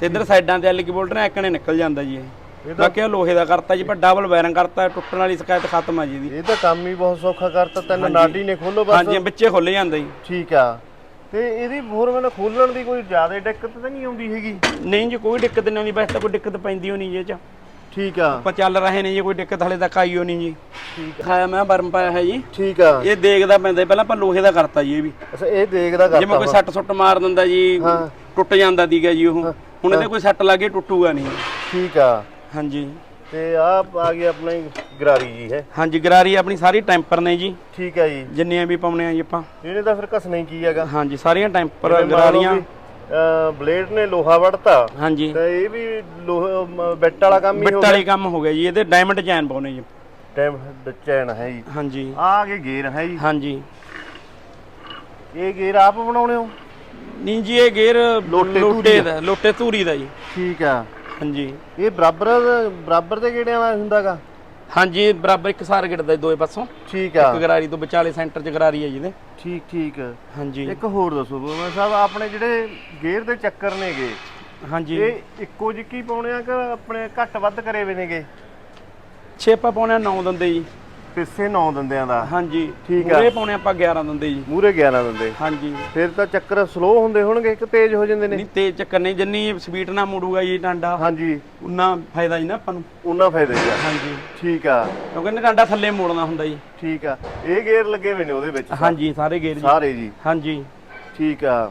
ਤੇ ਇਧਰ ਸਾਈਡਾਂ ਤੇ ਐਲ ਕੀ ਬੋਲਟ ਨੇ ਐਕਣੇ ਨਿਕਲ ਜਾਂਦਾ ਜੀ ਇਹ। ਬਾਕੀ ਆਹ ਲੋਹੇ ਦਾ ਕਰਤਾ ਜੀ ਪਰ ਡਬਲ ਬੈਰਿੰਗ ਕਰਤਾ ਟੁੱਟਣ ਵਾਲੀ ਸ਼ਿਕਾਇਤ ਖਤਮ ਆ ਜੀ ਇਹਦੀ। ਇਹ ਤਾਂ ਕੰਮ ਹੀ ਬਹੁਤ ਸੌਖਾ ਕਰਤਾ ਤੈਨੂੰ ਨਾਡੀ ਨੇ ਖੋਲੋ ਬਸ। ਹਾਂਜੀ ਵਿੱਚੇ ਖੁੱਲ ਜਾਂਦਾ ਜੀ। ਠੀਕ ਆ। ਤੇ ਇਹਦੀ ਹੋਰ ਮੈਨੂੰ ਖੋਲਣ ਦੀ ਕੋਈ ਜ਼ਿਆਦਾ ਦਿੱਕਤ ਤਾਂ ਨਹੀਂ ਆਉਂਦੀ ਹੈਗੀ? ਨਹੀਂ ਜੀ ਕੋਈ ਦਿੱਕਤ ਨਹੀਂ ਆਉਂਦੀ ਵੈਸੇ ਤਾਂ ਕੋਈ ਦਿੱਕਤ ਪੈਂਦੀ ਹੋ ਨਹੀਂ ਜੀ ਚ। ਠੀਕ ਆ। ਆਪਾਂ ਚੱਲ ਰਹੇ ਨੇ ਜੀ ਕੋਈ ਦਿੱਕਤ ਹਲੇ ਤੱਕ ਆਈ ਹੋ ਨਹੀਂ ਜੀ। ਠੀਕ ਖਾਇਆ ਮੈਂ ਬਰਮ ਪਾਇਆ ਹੈ ਜੀ। ਠੀਕ ਆ। ਇਹ ਦੇਖਦਾ ਪੈਂਦਾ ਜੀ, ਪਹਿਲਾਂ ਆਪਾਂ ਲੋਹੇ ਦਾ ਕਰਤਾ ਜੀ ਇਹ ਵੀ। ਅੱਛਾ ਇਹ ਦੇਖਦਾ ਕਰਤਾ ਜਿਵੇਂ ਕੋਈ ਸੱਟ ਸੁੱਟ ਮਾਰ ਦਿੰਦਾ ਜੀ ਹਾਂ। ਟੁੱਟ ਜਾਂਦਾ ਦੀਗਾ ਜੀ ਉਹ। ਹੁਣ ਇਹਦੇ ਕੋਈ ਸੱਟ ਲੱਗੇ ਟੁੱਟੂਗਾ ਨਹੀਂ। ਠੀਕ ਆ। ਹਾਂਜੀ। ਤੇ ਆ ਆ ਗਈ ਆਪਣੀ ਗਰਾਰੀ ਜੀ ਹੈ। ਹਾਂਜੀ ਗਰਾਰੀ ਆਪਣੀ ਸਾਰੀ ਟੈਂਪਰ ਨੇ ਜੀ। ਠੀਕ ਹੈ ਜੀ। ਜਿੰਨੀਆਂ ਵੀ ਪਾਉਣੇ ਆ ਜੀ ਆਪਾਂ। ਇਹਨੇ ਤਾਂ ਫਿਰ ਘਸਣਾ ਹੀ ਕੀ ਹੈਗਾ। ਹਾਂਜੀ ਸਾਰੀਆਂ ਟੈਂਪਰ ਜਿਵੇਂ ਮੰਨ ਲਓ ਗਰਾਰੀਆਂ। ਵੀ, ਬਲੇਡ ਨੇ ਲੋਹਾ ਵੜਤਾ ਹਾਂਜੀ। ਤਾਂ ਇਹ ਵੀ ਲੋਹਾ ਬਿੱਟ ਵਾਲਾ ਕੰਮ ਹੀ ਬਿੱਟ ਹੋ ਗਿਆ? ਵਾਲੀ ਕੰਮ ਹੋ ਗਿਆ ਜੀ ਇਹਦੇ ਡਾਇਮੰਡ ਚੈਨ ਪਾਉਣੇ ਜੀ। ਟਾਈਮ ਚੈਨ ਹੈ ਜੀ। ਹਾਂਜੀ। ਆ ਕੇ ਗੇਅਰ ਹੈ ਜੀ। ਹਾਂਜੀ। ਇਹ ਗੇਅਰ ਆਪ ਬਣਾਉਣੇ ਹੋ? ਨਹੀਂ ਜੀ ਇਹ ਗੇਅਰ ਲੋਟੇ ਦਾ ਲੋਟੇ ਧੂਰੀ ਦਾ ਜੀ। ਠੀਕ ਆ। ਹਾਂਜੀ। ਇਹ ਬਰਾਬਰ ਬਰਾਬਰ ਦੇ ਗੇੜਿਆਂ ਵਾਲਾ ਹੁੰਦਾਗਾ? ਹਾਂਜੀ ਬਰਾਬਰ ਇੱਕ ਸਾਰ ਗਿੜਦਾ ਦੋਏ ਪਾਸੋਂ। ਠੀਕ ਆ। ਇੱਕ ਗਰਾਰੀ ਤੋਂ ਵਿਚਾਲੇ ਸੈਂਟਰ 'ਚ ਗਰਾਰੀ ਹੈ ਜੀ ਇਹਦੇ। ਠੀਕ ਠੀਕ। ਹਾਂਜੀ। ਇੱਕ ਹੋਰ ਦੱਸੋ ਮੈਂ ਸਾਹਿਬ ਆਪਣੇ ਜਿਹੜੇ ਗੇਅਰ ਦੇ ਚੱਕਰ ਨੇਗੇ ਹਾਂਜੀ। ਇਹ ਇੱਕੋ ਜਿਹੀ ਪਾਉਣੇ ਆ ਕਿ ਆਪਣੇ ਘੱਟ ਵੱਧ ਕਰੇ ਵੇ ਨੇਗੇ? ਛੇਪਾ ਪਾਉਣੇ 9 ਦੰਦੇ ਜੀ। ਪਿੱਛੇ 9 ਦੰਦਿਆਂ ਦਾ। ਹਾਂਜੀ। ਠੀਕ ਆ। ਮੂਹਰੇ ਪਾਉਣੇ ਆਪਾਂ 11 ਦੰਦੇ ਜੀ। ਮੂਰੇ 11 ਦੰਦੇ। ਹਾਂਜੀ। ਫਿਰ ਤਾਂ ਚੱਕਰ ਸਲੋ ਹੁੰਦੇ ਹੋਣਗੇ ਕਿ ਤੇਜ਼ ਹੋ ਜਾਂਦੇ ਨੇ? ਨਹੀਂ ਤੇਜ਼ ਚੱਕਰ ਨਹੀਂ ਜਿੰਨੀ ਸਪੀਡ ਨਾਲ ਮੁੜੂਗਾ ਜੀ ਟਾਂਡਾ ਹਾਂਜੀ। ਉਨਾ ਫਾਇਦਾ ਜੀ ਨਾ ਆਪਾਂ ਨੂੰ। ਉਹਨਾਂ ਫਾਇਦੇ ਆ। ਹਾਂਜੀ। ਠੀਕ ਆ। ਕਿਉਂਕਿ ਇਹਨੇ ਟਾਂਡਾ ਥੱਲੇ ਮੋੜਨਾ ਹੁੰਦਾ ਜੀ। ਠੀਕ ਆ। ਇਹ ਗੇਅਰ ਲੱਗੇ ਹੋਏ ਨੇ ਉਹਦੇ ਵਿੱਚ। ਹਾਂਜੀ ਸਾਰੇ ਗੇਰ ਜੀ। ਸਾਰੇ ਜੀ। ਹਾਂਜੀ। ਠੀਕ ਆ।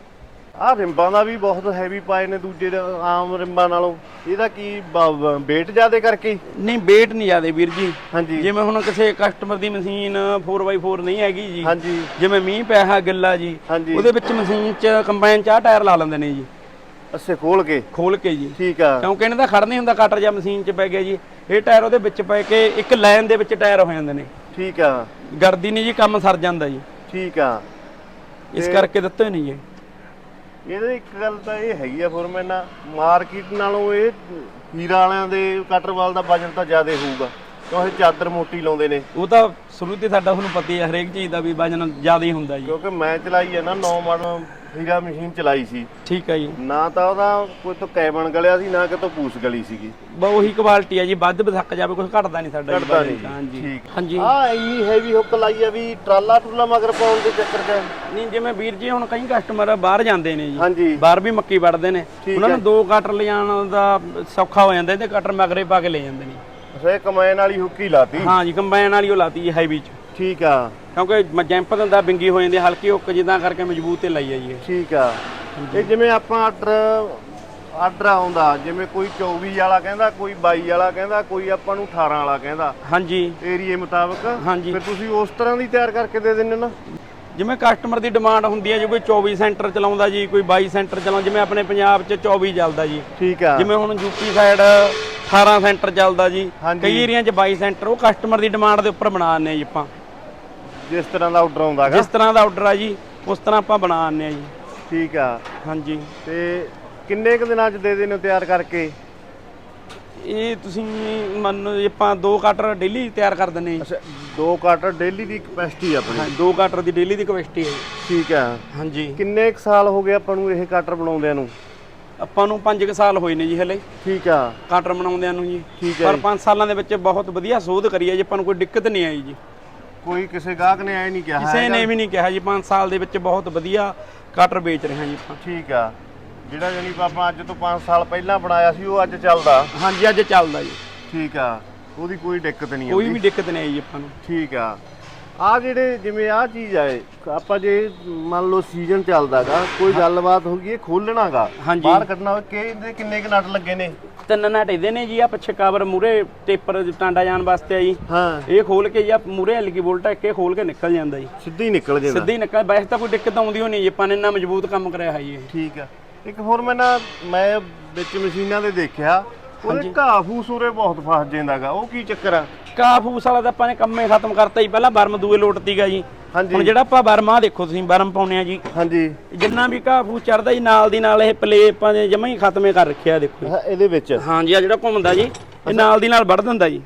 ਆ ਰਿੰਬਾਂ ਦਾ ਵੀ ਬਹੁਤ ਹੈਵੀ ਪਾਏ ਨੇ ਦੂਜੇ ਦੇ ਆਮ ਰਿੰਬਾਂ ਨਾਲੋਂ। ਇਹਦਾ ਕੀ weight ਜ਼ਿਆਦੇ ਕਰਕੇ? ਨਹੀਂ ਵੇਟ ਨਹੀਂ ਜ਼ਿਆਦੇ ਵੀਰ ਜੀ। ਹਾਂਜੀ। ਜਿਵੇਂ ਹੁਣ ਕਿਸੇ ਕਸਟਮਰ ਦੀ ਮਸ਼ੀਨ 4x4 ਨਹੀਂ ਹੈਗੀ ਜੀ। ਹਾਂਜੀ। ਜਿਵੇਂ ਮੀਂਹ ਪਿਆ ਹੈ ਗਿੱਲਾ ਜੀ ਉਹਦੇ ਵਿੱਚ ਮਸ਼ੀਨ 'ਚ ਕੰਬਾਈਨ 'ਚ ਆਹ ਟਾਇਰ ਲਾ ਲੈਂਦੇ ਨੇ ਜੀ। ਅੱਛੇ ਖੋਲ ਕੇ? ਖੋਲ ਕੇ ਜੀ। ਠੀਕ ਆ। ਕਿਉਂਕਿ ਇਹਨਾਂ ਦਾ ਖੜ ਨਹੀਂ ਹੁੰਦਾ ਕਟਰ ਜਾਂ ਮਸ਼ੀਨ 'ਚ ਪੈ ਗਿਆ ਜੀ। ਇਹ ਟਾਇਰ ਉਹਦੇ ਵਿੱਚ ਪੈ ਕੇ ਇੱਕ ਲਾਈਨ ਦੇ ਵਿੱਚ ਟਾਇਰ ਹੋ ਜਾਂਦੇ ਨੇ। ਠੀਕ ਆ। ਗਰਦੀ ਨਹੀਂ ਜੀ ਕੰਮ ਸਰ ਜਾਂਦਾ ਜੀ। ਠੀਕ ਆ। ਇਸ ਕਰਕੇ ਦਿੱਤੇ ਨਹੀਂ ਜੀ। ਇਹਦੇ ਇੱਕ ਗੱਲ ਤਾਂ ਇਹ ਹੈਗੀ ਆ ਫੋਰਮੈਨ ਮਾਰਕੀਟ ਨਾਲੋਂ ਇਹ ਹੀਰਾ ਵਾਲਿਆਂ ਦੇ ਕਟਰਵਾਲ ਦਾ ਵਜਨ ਤਾਂ ਜ਼ਿਆਦਾ ਹੋਊਗਾ ਕਿਉਂ ਇਹ ਚਾਦਰ ਮੋਟੀ ਲਾਉਂਦੇ ਨੇ? ਉਹ ਤਾਂ ਸ਼ੁਰੂ ਤੇ ਸਾਡਾ ਤੁਹਾਨੂੰ ਪਤਾ ਹੀ ਹੈ ਹਰੇਕ ਚੀਜ਼ ਦਾ ਵੀ ਵਜਨ ਜ਼ਿਆਦਾ ਹੀ ਹੁੰਦਾ ਜੀ। ਕਿਉਂਕਿ ਮੈਂ ਚਲਾਈ ਹੈ ਨਾ 9 ਮਾਡਲ ਹੀਰਾ ਮਸ਼ੀਨ ਚਲਾਈ ਸੀ। ਠੀਕ ਹੈ ਜੀ। ਨਾ ਤਾਂ ਉਹਦਾ ਕੋਈ ਤੋਂ ਕੈਬਨ ਗਲਿਆ ਸੀ ਨਾ ਕਿਤੋਂ ਪੂਸ ਗਲੀ ਸੀਗੀ। ਬਾ ਉਹੀ ਕੁਆਲਿਟੀ ਹੈ ਜੀ ਵੱਧ ਬਸਕ ਜਾਵੇ ਕੁਝ ਘਟਦਾ ਨਹੀਂ ਸਾਡਾ ਜੀ ਘਟਦਾ ਨਹੀਂ। ਹਾਂਜੀ। ਹਾਂਜੀ। ਆ ਇੰਨੀ ਹੈਵੀ ਹੁੱਕ ਲਾਈ ਆ ਵੀ ਟਰਾਲਾ ਟਰੂਲਾ ਮਗਰ ਪਾਉਣ ਦੇ ਚੱਕਰ 'ਚ। ਨਹੀਂ ਜਿਵੇਂ ਵੀਰ ਜੀ ਹੁਣ ਕਈ ਕਸਟਮਰ ਬਾਹਰ ਜਾਂਦੇ ਨੇ ਜੀ। ਹਾਂਜੀ। ਬਾਹਰ ਵੀ ਮੱਕੀ ਵੜਦੇ ਨੇ। ਉਹਨਾਂ। ਨੂੰ ਦੋ ਕਟਰ ਲਿਜਾਣ ਦਾ ਸੌਖਾ ਹੋ ਜਾਂਦਾ ਇਹਦੇ ਕਟਰ ਮਗਰੇ ਪਾ ਕੇ ਲੈ ਜਾਂਦੇ ਨੇ। ਇਹ ਕਮੈਨ ਵਾਲੀ ਹੁੱਕ ਲਾਤੀ। ਹਾਂ ਜੀ ਕੰਬਾਈਨ ਵਾਲੀ ਉਹ ਲਾਤੀ ਜੀ ਹਾਈਵੀ ਚ। ਠੀਕ ਆ। ਕਿਉਂਕਿ ਜੈਂਪ ਦਿੰਦਾ ਬਿੰਗੀ ਹੋ ਜਾਂਦੀ ਹਲਕੀ ਹੁੱਕ ਜਿੱਦਾਂ ਕਰਕੇ ਮਜ਼ਬੂਤ ਤੇ ਲਈ ਆ ਜੀ ਇਹ। ਠੀਕ ਆ। ਇਹ ਜਿਵੇਂ ਆਪਾਂ ਆਰਡਰ ਆਰਡਰ ਆਉਂਦਾ ਜਿਵੇਂ ਕੋਈ 24 ਵਾਲਾ ਕਹਿੰਦਾ ਕੋਈ 22 ਵਾਲਾ ਕਹਿੰਦਾ ਕੋਈ ਆਪਾਂ ਨੂੰ 18 ਵਾਲਾ ਕਹਿੰਦਾ। ਹਾਂਜੀ। ਏਰੀਏ ਮੁਤਾਬਕ। ਹਾਂਜੀ। ਫਿਰ ਤੁਸੀਂ ਉਸ ਤਰ੍ਹਾਂ ਦੀ ਤਿਆਰ ਕਰਕੇ ਦੇ ਦਿੰਦੇ ਨਾ। ਜਿਵੇਂ ਕਸਟਮਰ ਦੀ ਡਿਮਾਂਡ ਹੁੰਦੀ ਹੈ ਜੀ ਕੋਈ 24 ਸੈਂਟਰ ਚਲਾਉਂਦਾ ਜੀ ਕੋਈ 22 ਸੈਂਟਰ ਚਲਾਉਂਦਾ ਜਿਵੇਂ ਆਪਣੇ ਪੰਜਾਬ 'ਚ 24 ਚੱਲਦਾ ਜੀ। ਠੀਕ ਆ। ਜਿਵੇਂ ਹੁਣ ਯੂਪੀ ਸਾਈਡ 18 ਸੈਂਟਰ ਚੱਲਦਾ ਜੀ। ਕਈ ਏਰੀਆ 'ਚ 22 ਸੈਂਟਰ ਉਹ ਕਸਟਮਰ ਦੀ ਡਿਮਾਂਡ ਦੇ ਉੱਪਰ ਬਣਾ ਦਿੰਦੇ ਆ ਜੀ ਆਪਾਂ। ਜਿਸ ਤਰ੍ਹਾਂ ਦਾ ਆਰਡਰ ਆਉਂਦਾਗਾ ਜਿਸ ਤਰ੍ਹਾਂ ਦਾ ਆਰਡਰ ਆ ਜੀ ਉਸ ਤਰ੍ਹਾਂ ਆਪਾਂ ਬਣਾ ਦਿੰਦੇ ਆ ਜੀ। ਠੀਕ ਆ। ਹਾਂਜੀ। ਤੇ ਕਿੰਨੇ ਕੁ ਦਿਨਾਂ 'ਚ ਦੇ ਦੇਣੇ ਹੋ ਤਿਆਰ ਕਰਕੇ? ਇਹ ਤੁਸੀਂ ਮੰਨੋ ਜੀ ਆਪਾਂ ਦੋ ਕਟਰ ਡੇਲੀ ਤਿਆਰ ਕਰ ਆ ਜੀ। ਅੱਛਾ ਦੋ ਕਾਟਰ ਡੇਲੀ ਦੀ ਕਪੈਸਿਟੀ ਆਪਣੀ। ਹਾਂ ਦੋ ਕਟਰ ਦੀ ਡੇਲੀ ਦੀ ਕਪੈਸਿਟੀ ਹੈ ਜੀ। ਠੀਕ ਆ। ਹਾਂਜੀ। ਕਿੰਨੇ ਕੁ ਸਾਲ ਹੋ ਗਏ ਆਪਾਂ ਨੂੰ ਇਹ ਕਾਟਰ ਬਣਾਉਂਦਿਆਂ ਨੂੰ? ਆਪਾਂ ਨੂੰ 5 ਸਾਲ ਹੋਏ ਨੇ ਜੀ ਹਲੇ। ਠੀਕ ਆ। ਕਟਰ ਬਣਾਉਂਦਿਆਂ ਨੂੰ ਜੀ। ਠੀਕ ਹੈ ਪਰ ਜੀ। 5 ਸਾਲਾਂ ਦੇ ਵਿੱਚ ਬਹੁਤ ਵਧੀਆ ਸੋਧ ਕਰੀ ਹੈ ਜੀ ਆਪਾਂ ਨੂੰ ਕੋਈ ਦਿੱਕਤ ਨਹੀਂ ਆਈ ਜੀ। ਕੋਈ ਕਿਸੇ ਗਾਹਕ ਨੇ ਐ ਨਹੀਂ ਕਿਹਾ ਕਿਸੇ। ਨੇ ਵੀ ਨਹੀਂ ਕਿਹਾ ਜੀ 5 ਸਾਲ ਦੇ ਵਿੱਚ ਬਹੁਤ ਵਧੀਆ ਕਟਰ ਵੇਚ ਰਹੇ ਹਾਂ ਜੀ ਆਪਾਂ। ਠੀਕ ਆ। ਜਿਹੜਾ ਜਾਨੀ ਆਪਾਂ ਅੱਜ ਤੋਂ 5 ਸਾਲ ਪਹਿਲਾਂ ਬਣਾਇਆ ਸੀ ਉਹ ਅੱਜ ਚੱਲਦਾ। ਹਾਂਜੀ ਅੱਜ ਚੱਲਦਾ ਜੀ। ਠੀਕ ਆ। ਉਹਦੀ ਕੋਈ ਦਿੱਕਤ ਨਹੀਂ ਕੋਈ ਵੀ ਦਿੱਕਤ ਨਹੀਂ ਆਈ ਜੀ ਆਪਾਂ ਨੂੰ। ਠੀਕ ਆ। ਆ ਜਿਹੜੇ ਜਿਵੇਂ ਆ ਚੀਜ਼ ਆਏ ਆਪਾਂ ਜੇ ਮੰਨ ਲਓ ਸੀਜ਼ਨ ਚੱਲਦਾਗਾ ਕੋਈ ਗੱਲਬਾਤ ਹੋ ਗਈ ਇਹ ਖੋਲਣਾਗਾ। ਬਾਹਰ ਕੱਢਣਾ ਹੋਵੇ ਕਿ ਇਹਦੇ ਕਿੰਨੇ ਕੁ ਨਟ ਲੱਗੇ ਨੇ? ਤਿੰਨ ਨਟ ਇਹਦੇ ਨੇ ਜੀ ਆ ਪਿੱਛੇ ਕਵਰ ਮੂਰੇ ਟੇਪਰ ਟਾਂਡਾ ਜਾਣ ਵਾਸਤੇ ਆ ਜੀ। ਹਾਂ। ਇਹ ਖੋਲ ਕੇ ਜੀ ਆ ਮੂਰੇ ਐਲਗੀ ਬੋਲਟ ਇੱਕ ਇਹ ਖੋਲ ਕੇ ਨਿਕਲ ਜਾਂਦਾ ਜੀ। ਸਿੱਧੀ ਨਿਕਲ ਜਾਂਦਾ। ਸਿੱਧੀ ਨਿਕਲ ਵੈਸੇ ਤਾਂ ਕੋਈ ਦਿੱਕਤ ਆਉਂਦੀ ਹੋ ਨਹੀਂ ਜੀ ਆਪਾਂ ਨੇ ਇੰਨਾ ਮਜ਼ਬੂਤ ਕੰਮ ਕਰਿਆ ਹੈ ਜੀ ਇਹ। ਠੀਕ ਆ। ਇੱਕ ਹੋਰ ਮੈਂ ਨਾ ਮੈਂ ਵਿੱਚ ਮਸ਼ੀਨਾਂ ਦੇ ਦੇਖਿਆ ਉਹਦੇ ਘਾਹ ਫੂਸ ਉਰੇ ਬਹੁਤ ਫਸ ਜਾਂਦਾਗਾ। ਉਹ ਕੀ ਚੱਕਰ ਆ? ਕਾ ਫੂਸ ਵਾਲਾ ਤਾਂ ਆਪਾਂ ਨੇ ਕੰਮੇ ਖਤਮ ਕਰਤਾ ਜੀ ਪਹਿਲਾਂ ਬਰਮ ਦੂਏ ਲੋਟ ਤੀਗਾ ਜੀ। ਹਾਂਜੀ। ਹੁਣ ਜਿਹੜਾ ਆਪਾਂ ਬਰਮ ਆ ਦੇਖੋ ਤੁਸੀਂ ਬਰਮ ਪਾਉਨੇ ਆ ਜੀ। ਹਾਂਜੀ। ਜਿੰਨਾ ਵੀ ਫੂਸ ਚੜਦਾ ਜੀ ਨਾਲ ਦੀ ਨਾਲ ਇਹ ਪਲੇ ਆਪਾਂ ਨੇ ਜਮਾ ਹੀ ਖਤਮੇ ਕਰ ਰੱਖਿਆ ਦੇਖੋ ਇਹਦੇ ਵਿੱਚ? ਹਾਂ ਜੀ ਆ ਜਿਹੜਾ ਘੁੰਮਦਾ ਜੀ ਇਹ ਨਾਲ ਦੀ ਨਾਲ ਵੜ ਦਿੰਦਾ ਜੀ।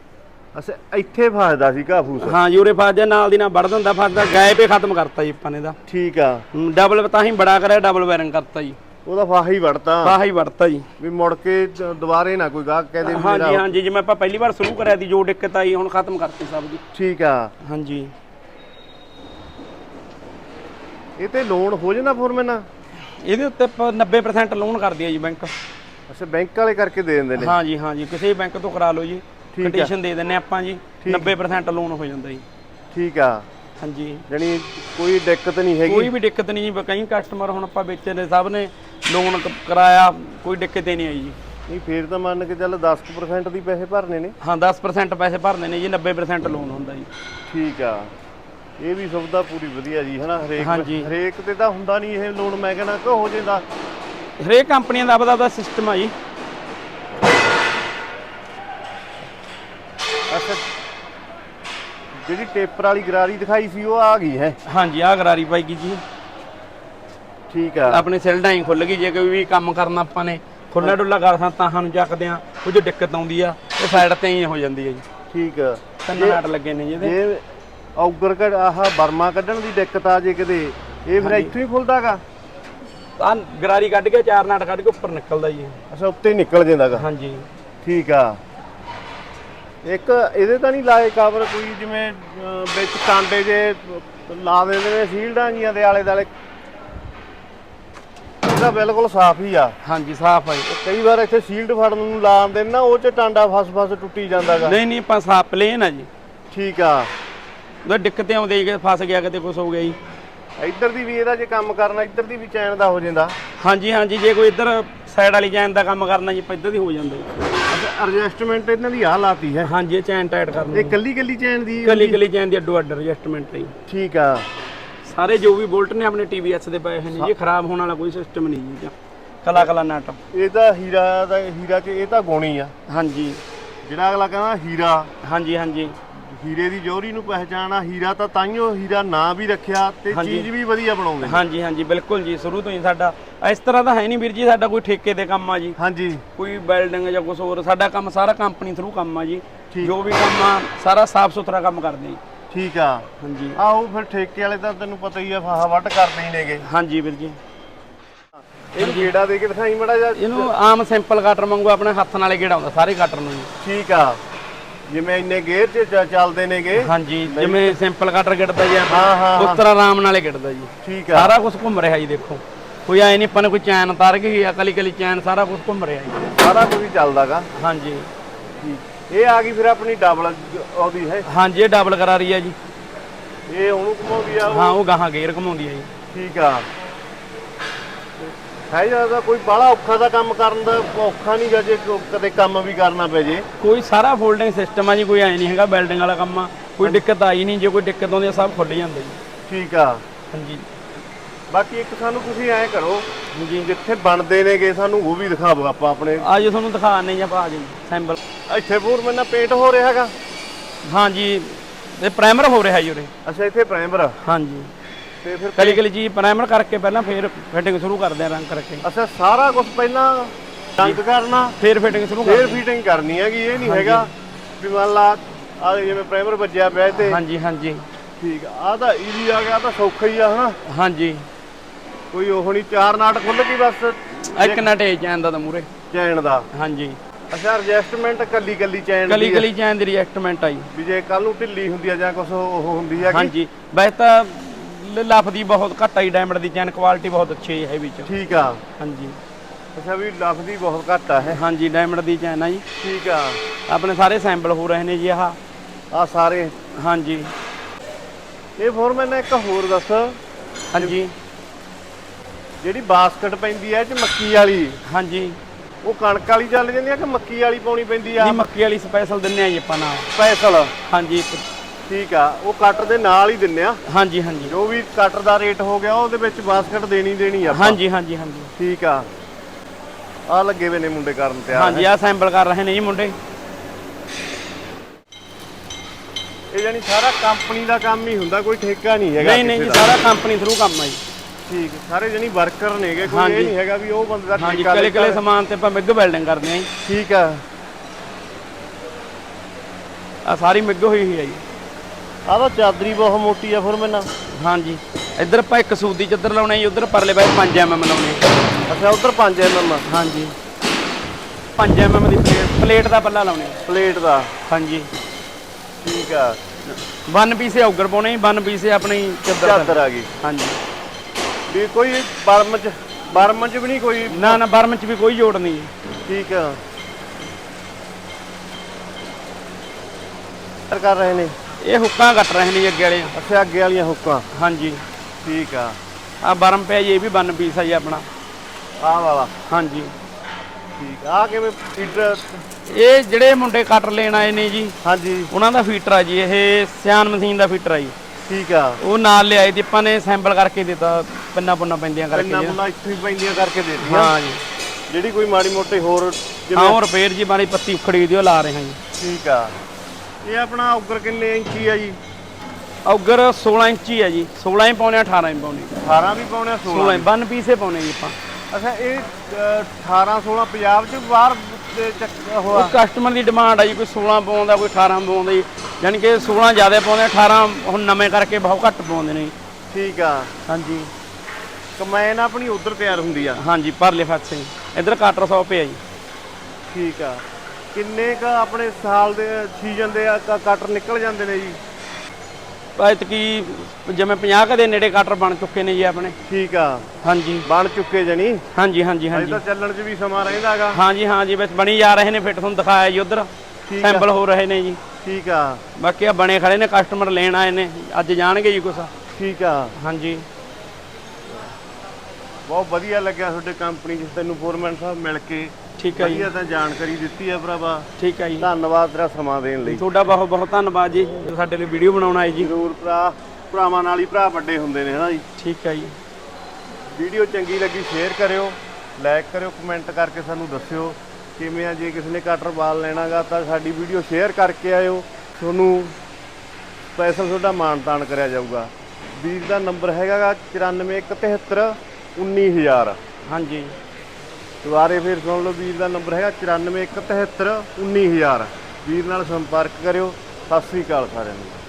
ਅੱਛਾ ਇੱਥੇ ਫਸਦਾ ਸੀ ਘਾਹ ਫੂਸ? ਹਾਂ ਜੀ ਉਰੇ ਫਸ ਜਾ ਨਾਲ ਦੀ ਨਾਲ ਵੜ ਦਿੰਦਾ ਫਸਦਾ ਗਾਇਬ ਹੀ ਖਤਮ ਕਰਤਾ ਜੀ ਆਪਾਂ ਨੇ ਦਾ ਠੀਕ ਆ। ਡਬਲ ਤਾਂ ਹੀ ਬੜਾ ਕਰਿਆ ਡਬਲ ਵਾਇਰਿੰਗ ਕਰਤਾ ਜੀ। ਉਹਦਾ ਫਾਹਾ ਹੀ ਵੜਤਾ। ਫਾਹਾ ਹੀ ਵੜਤਾ ਜੀ। ਵੀ ਮੁੜ ਕੇ ਦ- ਦੁਬਾਰੇ ਨਾ ਕੋਈ ਗਾਹਕ ਕਹਦੇ ਮੇਰਾ ਹਾਂ ਜੀ ਜਿਵੇਂ ਆਪਾਂ ਪਹਿਲੀ ਵਾਰ ਸ਼ੁਰੂ ਕਰਿਆ ਸੀ ਜੋ ਦਿੱਕਤ ਆਈ ਹੁਣ ਖਤਮ ਕਰਤੀ ਸਭ ਦੀ। ਠੀਕ ਆ। ਹਾਂ ਜੀ ਇਹ ਤੇ ਲੋਨ ਹੋ ਜਾਂਦਾ ਫੋਰਮੈਨ ਇਹਦੇ ਉੱਤੇ ਆਪਾਂ 90% ਲੋਨ ਕਰਦੀ ਹੈ ਜੀ ਬੈਂਕ ਅੱਛਾ ਬੈਂਕ ਵਾਲੇ ਕਰਕੇ ਦੇ ਦਿੰਦੇ ਨੇ? ਹਾਂ ਜੀ ਹਾਂ ਜੀ ਕਿਸੇ ਬੈਂਕ ਤੋਂ ਕਰਾ ਲਓ ਜੀ। ਠੀਕ। ਕੰਡੀਸ਼ਨ ਦੇ ਦਿੰਨੇ ਆਪਾਂ ਜੀ। 90% ਲੋਨ ਹੋ ਜਾਂਦਾ ਜੀ। ਠੀਕ ਆ। ਹਾਂਜੀ। ਜਾਣੀ ਕੋਈ ਦਿੱਕਤ ਨਹੀਂ ਹੈਗੀ। ਕੋਈ ਵੀ ਦਿੱਕਤ ਨਹੀਂ ਜੀ ਕਈ ਕਸਟਮਰ ਹੁਣ ਆਪਾਂ ਵੇਚਣ ਦੇ ਸਭ ਨੇ ਲੋਨ ਕਰਾਇਆ ਕੋਈ ਦਿੱਕਤ ਹੀ ਨਹੀਂ ਆਈ ਜੀ। ਨਹੀਂ ਫੇਰ ਤਾਂ ਮੰਨ ਕੇ ਚੱਲ 10% ਦੀ ਪੈਸੇ ਭਰਨੇ ਨੇ। ਹਾਂ 10% ਪੈਸੇ ਭਰਨੇ ਨੇ ਜੀ 90% ਲੋਨ ਹੁੰਦਾ ਜੀ। ਠੀਕ ਆ। ਇਹ ਵੀ ਸੁਵਿਧਾ ਪੂਰੀ ਵਧੀਆ ਜੀ ਹਨਾ? ਹਰੇਕ ਹਾਂਜੀ। ਹਰੇਕ ਤੇ ਤਾਂ ਹੁੰਦਾ ਨਹੀਂ ਇਹ ਲੋਨ ਮੈਂ ਕਹਿੰਦਾ ਕਿ ਹੋ ਜਾਂਦਾ ਹਰੇਕ ਕੰਪਨੀਆਂ ਦਾ ਆਪਦਾ ਆਪਦਾ ਸਿਸਟਮ ਆ ਜੀ। ਜਿਹੜੀ ਟੇਪਰ ਵਾਲੀ ਗਰਾਰੀ ਦਿਖਾਈ ਸੀ ਉਹ ਆ ਗਈ ਹੈ। ਹਾਂਜੀ ਆ ਗਰਾਰੀ ਪਾਈਗੀ ਜੀ। ਠੀਕ ਆ। ਆਪਣੇ ਸਿਲਡਾਂ ਹੀ ਖੁੱਲ ਗਈ ਜੇ ਕੋਈ ਵੀ ਕੰਮ ਕਰਨਾ ਆਪਾਂ ਨੇ। ਖੁੱਲਾ ਡੁੱਲਾ ਕਰਸਾਂ ਤਾਂ ਸਾਨੂੰ ਚੱਕਦੇ ਆ ਜੋ ਦਿੱਕਤ ਆਉਂਦੀ ਆ ਉਹ ਸਾਈਡ ਤੇ ਹੀ ਹੋ ਜਾਂਦੀ ਹੈ ਜੀ। ਠੀਕ ਆ। ਤਿੰਨ ਨਾਟ ਲੱਗੇ ਨੇ ਜੀ ਇਹਦੇ। ਜੇ ਔਗਰ ਕਢ ਆਹ ਬਰਮਾ ਕੱਢਣ ਦੀ ਦਿੱਕਤ ਆ ਜੇ ਕਿਤੇ ਇਹ ਫਿਰ। ਇੱਥੋਂ ਹੀ ਖੁੱਲਦਾਗਾ? ਆ ਗਰਾਰੀ ਕੱਢ ਕੇ ਚਾਰ ਨਾਟ ਕੱਢ ਕੇ ਉੱਪਰ ਨਿਕਲਦਾ ਜੀ। ਇਹ। ਅੱਛਾ ਉੱਤੇ ਹੀ ਨਿਕਲ ਜਾਂਦਾਗਾ। ਹਾਂਜੀ। ਠੀਕ ਆ। ਇੱਕ ਇਹਦੇ ਤਾਂ ਨਹੀਂ ਲਾਏ ਕਵਰ ਕੋਈ ਜਿਵੇਂ ਅਹ, ਵਿੱਚ ਟਾਂਡੇ ਜੇ ਲਾ ਦਿੰਦੇ ਨੇ ਸੀਲਡਾਂ ਜੀਆਂ ਦੇ ਆਲੇ ਦਾਲੇ ਇਹਦਾ ਬਿਲਕੁਲ ਸਾਫ਼ ਹੀ ਆ। ਹਾਂਜੀ ਸਾਫ਼ ਆ ਜੀ। ਕਈ ਵਾਰ ਇੱਥੇ ਸੀਲਡ ਫੜਨ ਨੂੰ ਲਾ ਦਿੰਦੇ ਨੇ ਨਾ ਉਹ ਚ ਟਾਂਡਾ ਫਸ ਫਸ ਟੁੱਟੀ ਜਾਂਦਾਗਾ ਨਹੀਂ ਨਹੀਂ ਆਪਾਂ ਸਾਫ਼ ਪਲੇਨ ਆ ਜੀ। ਠੀਕ ਆ। ਉਹਦਾ ਦਿੱਕਤ ਆਉਂਦੀ ਕਿ ਫਸ ਗਿਆ ਕਿਤੇ ਕੁਝ ਹੋ ਗਿਆ ਜੀ। ਇੱਧਰ ਦੀ ਵੀ ਇਹਦਾ ਜੇ ਕੰਮ ਕਰਨਾ ਇੱਧਰ ਦੀ ਵੀ ਚੈਨ ਦਾ ਹੋ ਜਾਂਦਾ। ਹਾਂਜੀ ਹਾਂਜੀ ਜੇ ਕੋਈ ਇੱਧਰ ਸਾਈਡ ਵਾਲੀ ਚੈਨ ਦਾ ਕੰਮ ਕਰਨਾ ਜੀ ਆਪਾਂ ਇੱਧਰ ਦੀ ਹੋ ਜਾਂਦਾ ਜੀ। ਐਡਜਸਟਮੈਂਟ ਇਹਨਾਂ ਦੀ ਆ ਲਾਤੀ ਹੈ। ਹਾਂਜੀ ਇਹ ਚੈਨ ਟਾਈਟ ਕਰਨੀ ਇਹ ਕੱਲੀ ਕੱਲੀ ਚੈਨ ਦੀ ਕਲੀ ਕਲੀ ਚੈਨ ਦੀ ਅੱਡੋ ਅੱਡ ਐਡਜਸਟਮੈਂਟ ਲਈ। ਠੀਕ ਆ। ਸਾਰੇ ਜੋ ਵੀ ਬੋਲਟ ਨੇ ਆਪਣੇ TVS ਦੇ ਪਏ ਹੋਏ ਨੇ ਜੀ ਖਰਾਬ ਹੋਣ ਵਾਲਾ ਕੋਈ ਸਿਸਟਮ ਨਹੀਂ ਜੀ ਕਲਾ ਕਲਾ ਨਟ। ਇਹ ਤਾਂ ਹੀਰਾ ਦਾ ਹੀਰਾ ਚ ਇਹ ਤਾਂ ਗੋਣੀ ਆ। ਹਾਂਜੀ। ਜਿਹੜਾ ਅਗਲਾ ਕਹਿੰਦਾ ਹੀਰਾ। ਹਾਂਜੀ ਹਾਂਜੀ। ਹੀਰੇ ਦੀ ਜੋਹਰੀ ਨੂੰ ਪਹਿਚਾਣ ਆ ਹੀਰਾ ਤਾਂ ਤਾਈਓ ਹੀਰਾ ਨਾਂ ਵੀ ਰੱਖਿਆ ਤੇ ਹਾਂਜੀ। ਚੀਜ਼ ਵੀ ਵਧੀਆ ਬਣਾਉਂਦੇ ਨੇ। ਹਾਂਜੀ ਹਾਂਜੀ ਬਿਲਕੁਲ ਜੀ ਸ਼ੁਰੂ ਤੋਂ ਹੀ ਸਾਡਾ ਇਸ ਤਰ੍ਹਾਂ ਦਾ ਹੈ ਨਹੀਂ ਵੀਰ ਜੀ ਸਾਡਾ ਕੋਈ ਠੇਕੇ ਦੇ ਕੰਮ ਆ ਜੀ। ਹਾਂਜੀ। ਕੋਈ ਬਿਲਡਿੰਗ ਜਾਂ ਕੁਝ ਹੋਰ ਸਾਡਾ ਕੰਮ ਸਾਰਾ ਕੰਪਨੀ ਥਰੂ ਕੰਮ ਆ ਜੀ। ਠੀਕ। ਜੋ ਵੀ ਕੰਮ ਆ ਸਾਰਾ ਸਾਫ਼ ਸੁਥਰਾ ਕੰਮ ਕਰਦੇ ਆ ਜੀ। ਠੀਕ ਆ। ਹਾਂਜੀ। ਆਹੋ ਫਿਰ ਠੇਕੇ ਵਾਲੇ ਤਾਂ ਤੈਨੂੰ ਪਤਾ ਹੀ ਆ ਫਾਹਾ ਵੱਟ ਕਰਦੇ ਹੀ ਨੇਗੇ। ਹਾਂਜੀ ਵੀਰ ਜੀ। ਇਹਨੂੰ ਗੇੜਾ ਦੇ ਕੇ ਦਿਖਾਈ ਮੜਾ ਜਾ ਇਹਨੂੰ ਆਮ ਸਿੰਪਲ ਕਟਰ ਵਾਂਗੂ ਆਪਣੇ ਹੱਥ ਨਾਲੇ ਗੇੜਾ ਹੁੰਦਾ ਸਾਰੇ ਕਟਰ ਨੂੰ ਜੀ। ਠੀਕ ਆ। ਜਿਵੇਂ ਇੰਨੇ ਗੇਅਰ 'ਚ ਚ- ਚੱਲਦੇ ਨੇਗੇ। ਹਾਂਜੀ ਜਿਵੇਂ ਸਿੰਪਲ ਕਟਰ ਗਿੜਦਾ ਜੀ ਆਪਾਂ, ਹਾਂ, ਹਾਂ, ਉਸ ਤਰ੍ਹਾਂ ਆਰਾਮ ਨਾਲੇ ਗਿੜਦਾ ਜੀ। ਠੀਕ ਆ। ਸਾਰਾ ਕੁਝ ਘੁੰਮ ਰਿਹਾ ਜੀ ਦੇਖੋ। ਕੋਈ ਐ ਨਹੀਂ ਆਪਾਂ ਨੇ ਕੋਈ ਚੈਨ ਉਤਾਰ ਗਈ ਆ ਕਲੀ ਕਲੀ ਚੈਨ ਸਾਰਾ ਕੁਝ ਘੁੰਮ ਰਿਹਾ ਜੀ। ਸਾਰਾ ਕੁਝ ਹੀ ਚੱਲਦਾਗਾ। ਹਾਂਜੀ। ਠੀਕ। ਇਹ ਆ ਗਈ ਫਿਰ ਆਪਣੀ ਡਬਲ ਉਹਦੀ ਹੈ। ਹਾਂਜੀ ਇਹ ਡਬਲ ਕਰਾ ਰਹੀ ਹੈ ਜੀ। ਇਹ ਉਹਨੂੰ ਘੁਮਾਉਂਦੀ ਆ ਉਹ? ਹਾਂ ਉਹ ਗਾਹਾਂ ਗੇਅਰ ਘਮਾਉਂਦੀ ਹੈ ਜੀ। ਠੀਕ ਆ। ਹੈ ਜ਼ਿਆਦਾ ਕੋਈ ਬੜਾ ਔਖਾ ਦਾ ਕੰਮ ਕਰਨ ਦਾ ਔਖਾ ਨਹੀਂ ਗਾ ਜੇ ਕੋ- ਕਦੇ ਕੰਮ ਵੀ ਕਰਨਾ ਪੈ ਜੇ। ਕੋਈ ਸਾਰਾ ਫੋਲਡਿੰਗ ਸਿਸਟਮ ਆ ਜੀ ਕੋਈ ਐ ਨਹੀਂ ਹੈਗਾ ਬਿਲਡਿੰਗ ਵਾਲਾ ਕੰਮ ਆ। ਕੋਈ ਦਿੱਕਤ ਆਈ ਨਹੀਂ ਜੇ ਕੋਈ ਦਿੱਕਤ ਆਉਂਦੀ ਆ ਸਭ ਖੁੱਲ ਜਾਂਦਾ ਜੀ। ਠੀਕ ਆ। ਹਾਂਜੀ। ਬਾਕੀ ਇੱਕ ਸਾਨੂੰ ਤੁਸੀਂ ਐਂ ਕਰੋ ਹਾਂਜੀ। ਜਿੱਥੇ ਬਣਦੇ ਨੇਗੇ ਸਾਨੂੰ ਉਹ ਵੀ ਦਿਖਾਵੋ ਆਪਾਂ ਆਪਣੇ। ਆਜੋ ਤੁਹਾਨੂੰ ਦਿਖਾਣੇ ਜੀ ਆਪਾਂ ਆ ਜੀ ਸੈਂਪਲ ਇੱਥੇ ਪੂਰ ਮੈਨਾਂ ਪੇਂਟ ਹੋ ਰਿਹਾ ਹੈਗਾ। ਹਾਂਜੀ ਇਹ ਪ੍ਰਾਈਮਰ ਹੋ ਰਿਹਾ ਜੀ ਉਰੇ। ਅੱਛਾ ਇੱਥੇ ਪ੍ਰਾਈਮਰ ਹਾਂਜੀ। ਤੇ ਫਿਰ ਕਲੀ ਕਲੀ ਜੀ ਪ੍ਰਾਈਮਰ ਕਰਕੇ ਪਹਿਲਾਂ ਫੇਰ ਫਿਟਿੰਗ ਸ਼ੁਰੂ ਕਰਦੇ ਆ ਰੰਗ ਕਰਕੇ। ਅੱਛਾ ਸਾਰਾ ਕੁਝ ਪਹਿਲਾਂ ਰੰਗ ਕਰਨਾ ਫੇਰ ਫਿਟਿੰਗ ਸ਼ੁਰੂ ਫੇਰ ਕਰਦੇ ਫੀਟਿੰਗ ਕਰਨੀ ਹੈਗੀ ਇਹ ਨਹੀਂ ਹੈਗਾ ਵੀ ਮੰਨ ਲਾ ਆ ਜਿਵੇਂ ਪ੍ਰਾਈਮਰ ਵੱਜਿਆ ਪਿਆ ਇਹ ਤੇ ਹਾਂਜੀ ਹਾਂਜੀ। ਠੀਕ ਆ ਆਹ ਤਾਂ ਈਜ਼ੀ ਆ ਗਿਆ ਆਹ ਤਾਂ ਸੌਖਾ ਹੀ ਆ ਹਨਾ? ਹਾਂਜੀ। ਕੋਈ ਉਹ ਨਹੀਂ ਚਾਰ ਨਾਟ ਖੁੱਲ ਗਈ ਬਸ। ਇੱਕ ਨਟੇ ਚੈਨ ਦਾ ਤਾਂ ਮੂਰੇ ਚੈਨ ਦਾ। ਹਾਂਜੀ। ਅੱਛਾ ਐਡਜਸਟਮੈਂਟ ਕੱਲੀ ਕੱਲੀ ਚੈਨ ਕਲੀ ਦੀ ਆ। ਕਲੀ ਚੈਨ ਦੀ ਰਿਐਕਟਮੈਂਟ ਆਈ। ਵੀ ਜੇ ਕੱਲ ਨੂੰ ਢਿੱਲੀ ਹੁੰਦੀ ਆ ਜਾਂ ਕੁਝ ਉਹ ਹੁੰਦੀ ਹੈਗੀ। ਹਾਂਜੀ। ਵੈਸੇ ਤਾਂ ਲ- ਲਫਦੀ ਬਹੁਤ ਘੱਟ ਆਈ ਡਾਇਮੰਡ ਦੀ ਚੈਨ ਕੁਆਲਿਟੀ ਬਹੁਤ ਅੱਛੀ ਹੈ ਵਿੱਚ। ਠੀਕ ਆ। ਹਾਂਜੀ। ਅੱਛਾ ਵੀ ਲਫ਼ਜ਼ੀ ਬਹੁਤ ਘੱਟ ਆ ਹੈ ਹਾਂਜੀ ਡਾਇਮੰਡ ਦੀ ਚੈਨ ਆ ਜੀ। ਠੀਕ ਆ। ਆਪਣੇ ਸਾਰੇ ਸੈਂਪਲ ਹੋ ਰਹੇ ਨੇ ਜੀ ਆਹ। ਆ ਸਾਰੇ। ਹਾਂਜੀ। ਇਹ ਫੋਰ ਮੈਨੇ ਇੱਕ ਹੋਰ ਦੱਸ। ਹਾਂਜੀ। ਜਿਹੜੀ ਬਾਸਕਟ ਪੈਂਦੀ ਹੈ ਇਹ ਚ ਮੱਕੀ ਵਾਲੀ। ਹਾਂਜੀ। ਉਹ ਕਣਕ ਵਾਲੀ ਚੱਲ ਜਾਂਦੀ ਆ ਕਿ ਮੱਕੀ ਵਾਲੀ ਪਾਉਣੀ ਪੈਂਦੀ ਆ? ਜੀ ਮੱਕੀ ਵਾਲੀ ਸਪੈਸ਼ਲ ਦਿੰਨੇ ਆ ਜੀ ਆਪਾਂ ਨਾਲ। ਸਪੈਸ਼ਲ ਹਾਂਜੀ। ਠੀਕ ਆ ਉਹ ਕਟਰ ਦੇ ਨਾਲ ਹੀ ਦਿੰਨੇ ਆ। ਹਾਂਜੀ ਹਾਂਜੀ। ਜੋ ਵੀ ਕਟਰ ਦਾ ਰੇਟ ਹੋ ਗਿਆ ਉਹਦੇ ਵਿੱਚ ਬਾਸਕਟ ਦੇਣੀ ਦੇਣੀ ਆ ਹਾਂਜੀ ਹਾਂਜੀ ਹਾਂਜੀ। ਠੀਕ ਆ। ਆ ਲੱਗੇ ਵੇ ਨੇ ਮੁੰਡੇ ਕਰਨ ਤਿਆਰ ਹਾਂਜੀ ਆ ਸੈਂਪਲ ਕਰ ਰਹੇ ਨੇ ਜੀ ਮੁੰਡੇ। ਇਹ ਜਾਨੀ ਸਾਰਾ ਕੰਪਨੀ ਦਾ ਕੰਮ ਹੀ ਹੁੰਦਾ ਕੋਈ ਠੇਕਾ ਨਹੀਂ ਹੈਗਾ ਨਹੀਂ ਨਹੀਂ ਜੀ। ਸਾਰਾ ਕੰਪਨੀ ਥਰੂ ਕੰਮ ਆ ਜੀ। ਠੀਕ ਸਾਰੇ ਜਾਨੀ ਵਰਕਰ ਨੇਗੇ ਕੋਈ ਹਾਂਜੀ। ਇਹ ਨਹੀਂ ਹੈਗਾ ਵੀ ਉਹ ਬੰਦੇ ਦਾ ਹਾਂਜੀ ਠੇਕਾ ਕਲੇ ਲਿੱਤਾ ਕਲੇ ਸਮਾਨ ਤੇ ਆਪਾਂ ਮਿੱਗ ਬਿਲਡਿੰਗ ਕਰਦੇ ਆ ਜੀ। ਠੀਕ ਆ। ਆ ਸਾਰੀ ਮਿੱਗ ਹੋਈ ਹੋਈ ਆ ਜੀ। ਆਹ ਤਾਂ ਚਾਦਰੀ ਬਹੁਤ ਮੋਟੀ ਆ ਫਿਰ ਮੈਨਾਂ ਹਾਂਜੀ। ਇੱਧਰ ਆਪਾਂ ਇੱਕ ਸੂਦੀ ਚੱਦਰ ਲਾਉਣੇ ਜੀ ਉਧਰ ਪਰਲੇ ਬਾਈ 5 ਐਮਐਮ ਲਾਉਣੇ ਅੱਛਾ ਉਧਰ 5 ਐਮਐਮ ਹਾਂਜੀ। 5 ਐਮਐਮ ਦੀ ਪਲੇਟ ਪਲੇਟ ਦਾ ਪੱਲਾ ਲਾਉਣੇ ਪਲੇਟ ਦਾ। ਹਾਂਜੀ। ਠੀਕ ਆ। ਵਨ ਪੀਸੇ ਔਗਰ ਪਾਉਣੇ ਜੀ ਵਨ ਪੀਸੇ ਆਪਣੀ ਚੱਦਰ ਚਾਦਰ ਆ ਗਈ। ਹਾਂਜੀ। ਵੀ ਕੋਈ ਬਰਮ ਚ ਬਰਮ ਚ ਵੀ ਨਹੀਂ ਕੋਈ ਨਾ ਨਾ ਬਰਮ ਚ ਵੀ ਕੋਈ ਜੋੜ ਨਹੀਂ ਜੀ। ਠੀਕ ਆ। ਕਰ ਰਹੇ ਨੇ। ਇਹ ਹੁੱਕਾਂ ਕੱਟ ਰਹੇ ਨੇ ਜੀ ਅੱਗੇ ਵਾਲੇ। ਅੱਛਾ ਅੱਗੇ ਵਾਲੀਆਂ ਹੁੱਕਾਂ। ਹਾਂਜੀ। ਠੀਕ ਆ। ਆ ਬਰਮ ਪਿਆ ਜੀ ਇਹ ਵੀ ਵਨ ਪੀਸ ਆ ਜੀ ਆਪਣਾ। ਆਹ ਵਾਲਾ। ਹਾਂਜੀ। ਠੀਕ ਆ। ਕਿਵੇਂ ਫੀਡਰ ਇਹ ਜਿਹੜੇ ਮੁੰਡੇ ਕਟਰ ਲੈਣ ਆਏ ਨੇ ਜੀ ਹਾਂਜੀ। ਉਹਨਾਂ ਦਾ ਫੀਟਰ ਆ ਜੀ ਇਹ ਸਿਆਨ ਮਸ਼ੀਨ ਦਾ ਫੀਟਰ ਆ ਜੀ। ਠੀਕ ਆ। ਉਹ ਨਾਲ ਲਿਆਏ ਤੇ ਆਪਾਂ ਨੇ ਸੈਂਪਲ ਕਰਕੇ ਦਿੱਤਾ ਪੰਨਾ ਪੁੰਨਾ ਪੈਂਦੀਆਂ ਕਰਕੇ ਜੀ। ਮੁੰਨਾ ਇੱਥੇ ਪੈਂਦੀਆਂ ਕਰਕੇ ਦੇ ਦਿੱਤੀਆਂ। ਹਾਂ ਜੀ। ਜਿਹੜੀ ਕੋਈ ਮਾੜੀ ਮੋਟੀ ਹੋਰ ਹਾਂ ਜਿਵੇਂ ਉਹ ਰਿਪੇਅਰ ਜੀ ਮਾੜੀ ਪੱਤੀ ਉਖੜੀ ਦੀ ਉਹ ਲਾ ਰਹੇ ਹਾਂ ਜੀ। ਠੀਕ ਆ। ਇਹ ਆਪਣਾ ਉੱਗਰ ਕਿੰਨੇ ਇੰਚੀ ਆ ਜੀ? ਔਗਰ 16 ਇੰਚੀ ਹੈ ਜੀ। 16 ਹੀ ਪਾਉਣੇ ਆ, 18 ਹੀ ਪਾਉਣੇ। 18 ਵੀ ਪਾਉਣੇ ਆ 16 16 ਵਨ ਪੀਸੇ ਪਾਉਣੇ ਜੀ ਆਪਾਂ। ਅੱਛਾ ਇਹ ਅ, 18 16 ਪੰਜਾਬ ਚ ਬਾਹਰ ਦੇ ਚੱਕ ਹੋਆ? ਉਹ ਕਸਟਮਰ ਦੀ ਡਿਮਾਂਡ ਆ ਜੀ ਕੋਈ 16 ਪਾਉਂਦਾ ਕੋਈ 18 ਪਾਉਂਦਾ ਜੀ। ਯਾਨੀ ਕਿ 16 ਜ਼ਿਆਦਾ ਪਾਉਂਦੇ 18 ਹੁਣ ਨਵੇਂ ਕਰਕੇ ਬਹੁਤ ਘੱਟ ਪਾਉਂਦੇ ਨੇ ਜੀ। ਠੀਕ ਆ। ਹਾਂਜੀ। ਕਮੈਨ ਆਪਣੀ ਉਧਰ ਤਿਆਰ ਹੁੰਦੀ ਆ? ਹਾਂਜੀ ਪਰਲੇ ਪਾਸੇ। ਇਧਰ ਕਾਟਰ 100 ਪਏ ਆ ਜੀ। ਠੀਕ ਆ। ਕਿੰਨੇ ਕ ਆਪਣੇ ਸਾਲ ਦੇ ਸੀਜ਼ਨ ਦੇ ਆ ਕ- ਕਟਰ ਨਿਕਲ ਜਾਂਦੇ ਨੇ ਜੀ? ਐਤ ਕੀ ਜਿਵੇਂ 50 ਕ ਦੇ ਨੇੜੇ ਕਾਟਰ ਬਣ ਚੁੱਕੇ ਨੇ ਜੀ ਆਪਣੇ। ਠੀਕ ਆ। ਹਾਂਜੀ। ਬਣ ਚੁੱਕੇ ਜਣੀ ਹਾਂਜੀ ਹਾਂਜੀ ਅਜੇ ਹਾਂਜੀ। ਤਾਂ ਚੱਲਣ 'ਚ ਵੀ ਸਮਾਂ ਰਹਿੰਦਾਗਾ ਹਾਂਜੀ ਹਾਂਜੀ ਬਸ ਬਣੀ ਜਾ ਰਹੇ ਨੇ ਫਿੱਟ ਤੁਹਾਨੂੰ ਦਿਖਾਇਆ ਜੀ ਉਧਰ। ਠੀਕ ਆ। ਸੈਂਪਲ ਹੋ ਰਹੇ ਨੇ ਜੀ। ਠੀਕ ਆ। ਬਾਕੀ ਆ ਬਣੇ ਖੜੇ ਨੇ ਕਸਟਮਰ ਲੈਣ ਆਏ ਨੇ। ਅੱਜ ਜਾਣਗੇ ਜੀ ਕੁਛ। ਠੀਕ ਆ। ਹਾਂਜੀ। ਬਹੁਤ ਵਧੀਆ ਲੱਗਿਆ ਤੁਹਾਡੇ ਕੰਪਨੀ 'ਚ ਤੈਨੂੰ ਫੋਰਮੈਨ ਸਾਹਿਬ ਮਿਲ ਕੇ। ਠੀਕ ਹੈ ਜੀ। ਵਧੀਆ ਤਾਂ ਜਾਣਕਾਰੀ ਦਿੱਤੀ ਆ ਭਰਾਵਾ। ਠੀਕ ਹੈ ਜੀ। ਧੰਨਵਾਦ ਤੇਰਾ ਸਮਾਂ ਦੇਣ ਲਈ। ਤੁਹਾਡਾ ਬਹੁਤ ਬਹੁਤ ਧੰਨਵਾਦ ਜੀ। ਜੋ ਸਾਡੇ ਲਈ ਵੀਡੀਓ ਬਣਾਉਣ ਆਏ ਜੀ। ਜ਼ਰੂਰ ਭਰਾ ਭਰਾਵਾਂ ਨਾਲ ਹੀ ਭਰਾ ਵੱਡੇ ਹੁੰਦੇ ਨੇ ਹਨਾ ਜੀ? ਠੀਕ ਹੈ ਜੀ। ਵੀਡੀਓ ਚੰਗੀ ਲੱਗੀ ਸ਼ੇਅਰ ਕਰਿਓ ਲਾਈਕ ਕਰਿਓ ਕਮੈਂਟ ਕਰਕੇ ਸਾਨੂੰ ਦੱਸਿਓ ਕਿਵੇਂ ਆ ਜੇ ਕਿਸੇ ਨੇ ਕਟਰ ਬਾਲ ਲੈਣਾਗਾ ਤਾਂ ਸਾਡੀ ਵੀਡੀਓ ਸ਼ੇਅਰ ਕਰਕੇ ਆਇਓ। ਤੁਹਾਨੂੰ ਸਪੈਸ਼ਲ ਤੁਹਾਡਾ ਮਾਣ ਤਾਣ ਕਰਿਆ ਜਾਊਗਾ। ਵੀਰ ਦਾ ਨੰਬਰ ਹੈਗਾਗਾ 9417 19000 ਹਾਂਜੀ। ਦੁਬਾਰੇ ਫਿਰ ਸੁਣ ਲਓ, ਵੀਰ ਦਾ ਨੰਬਰ ਹੈਗਾ 9417 19000 ਵੀਰ ਨਾਲ ਸੰਪਰਕ ਕਰਿਓ। ਸਤਿ ਸ੍ਰੀ ਅਕਾਲ ਸਾਰਿਆਂ ਨੂੰ।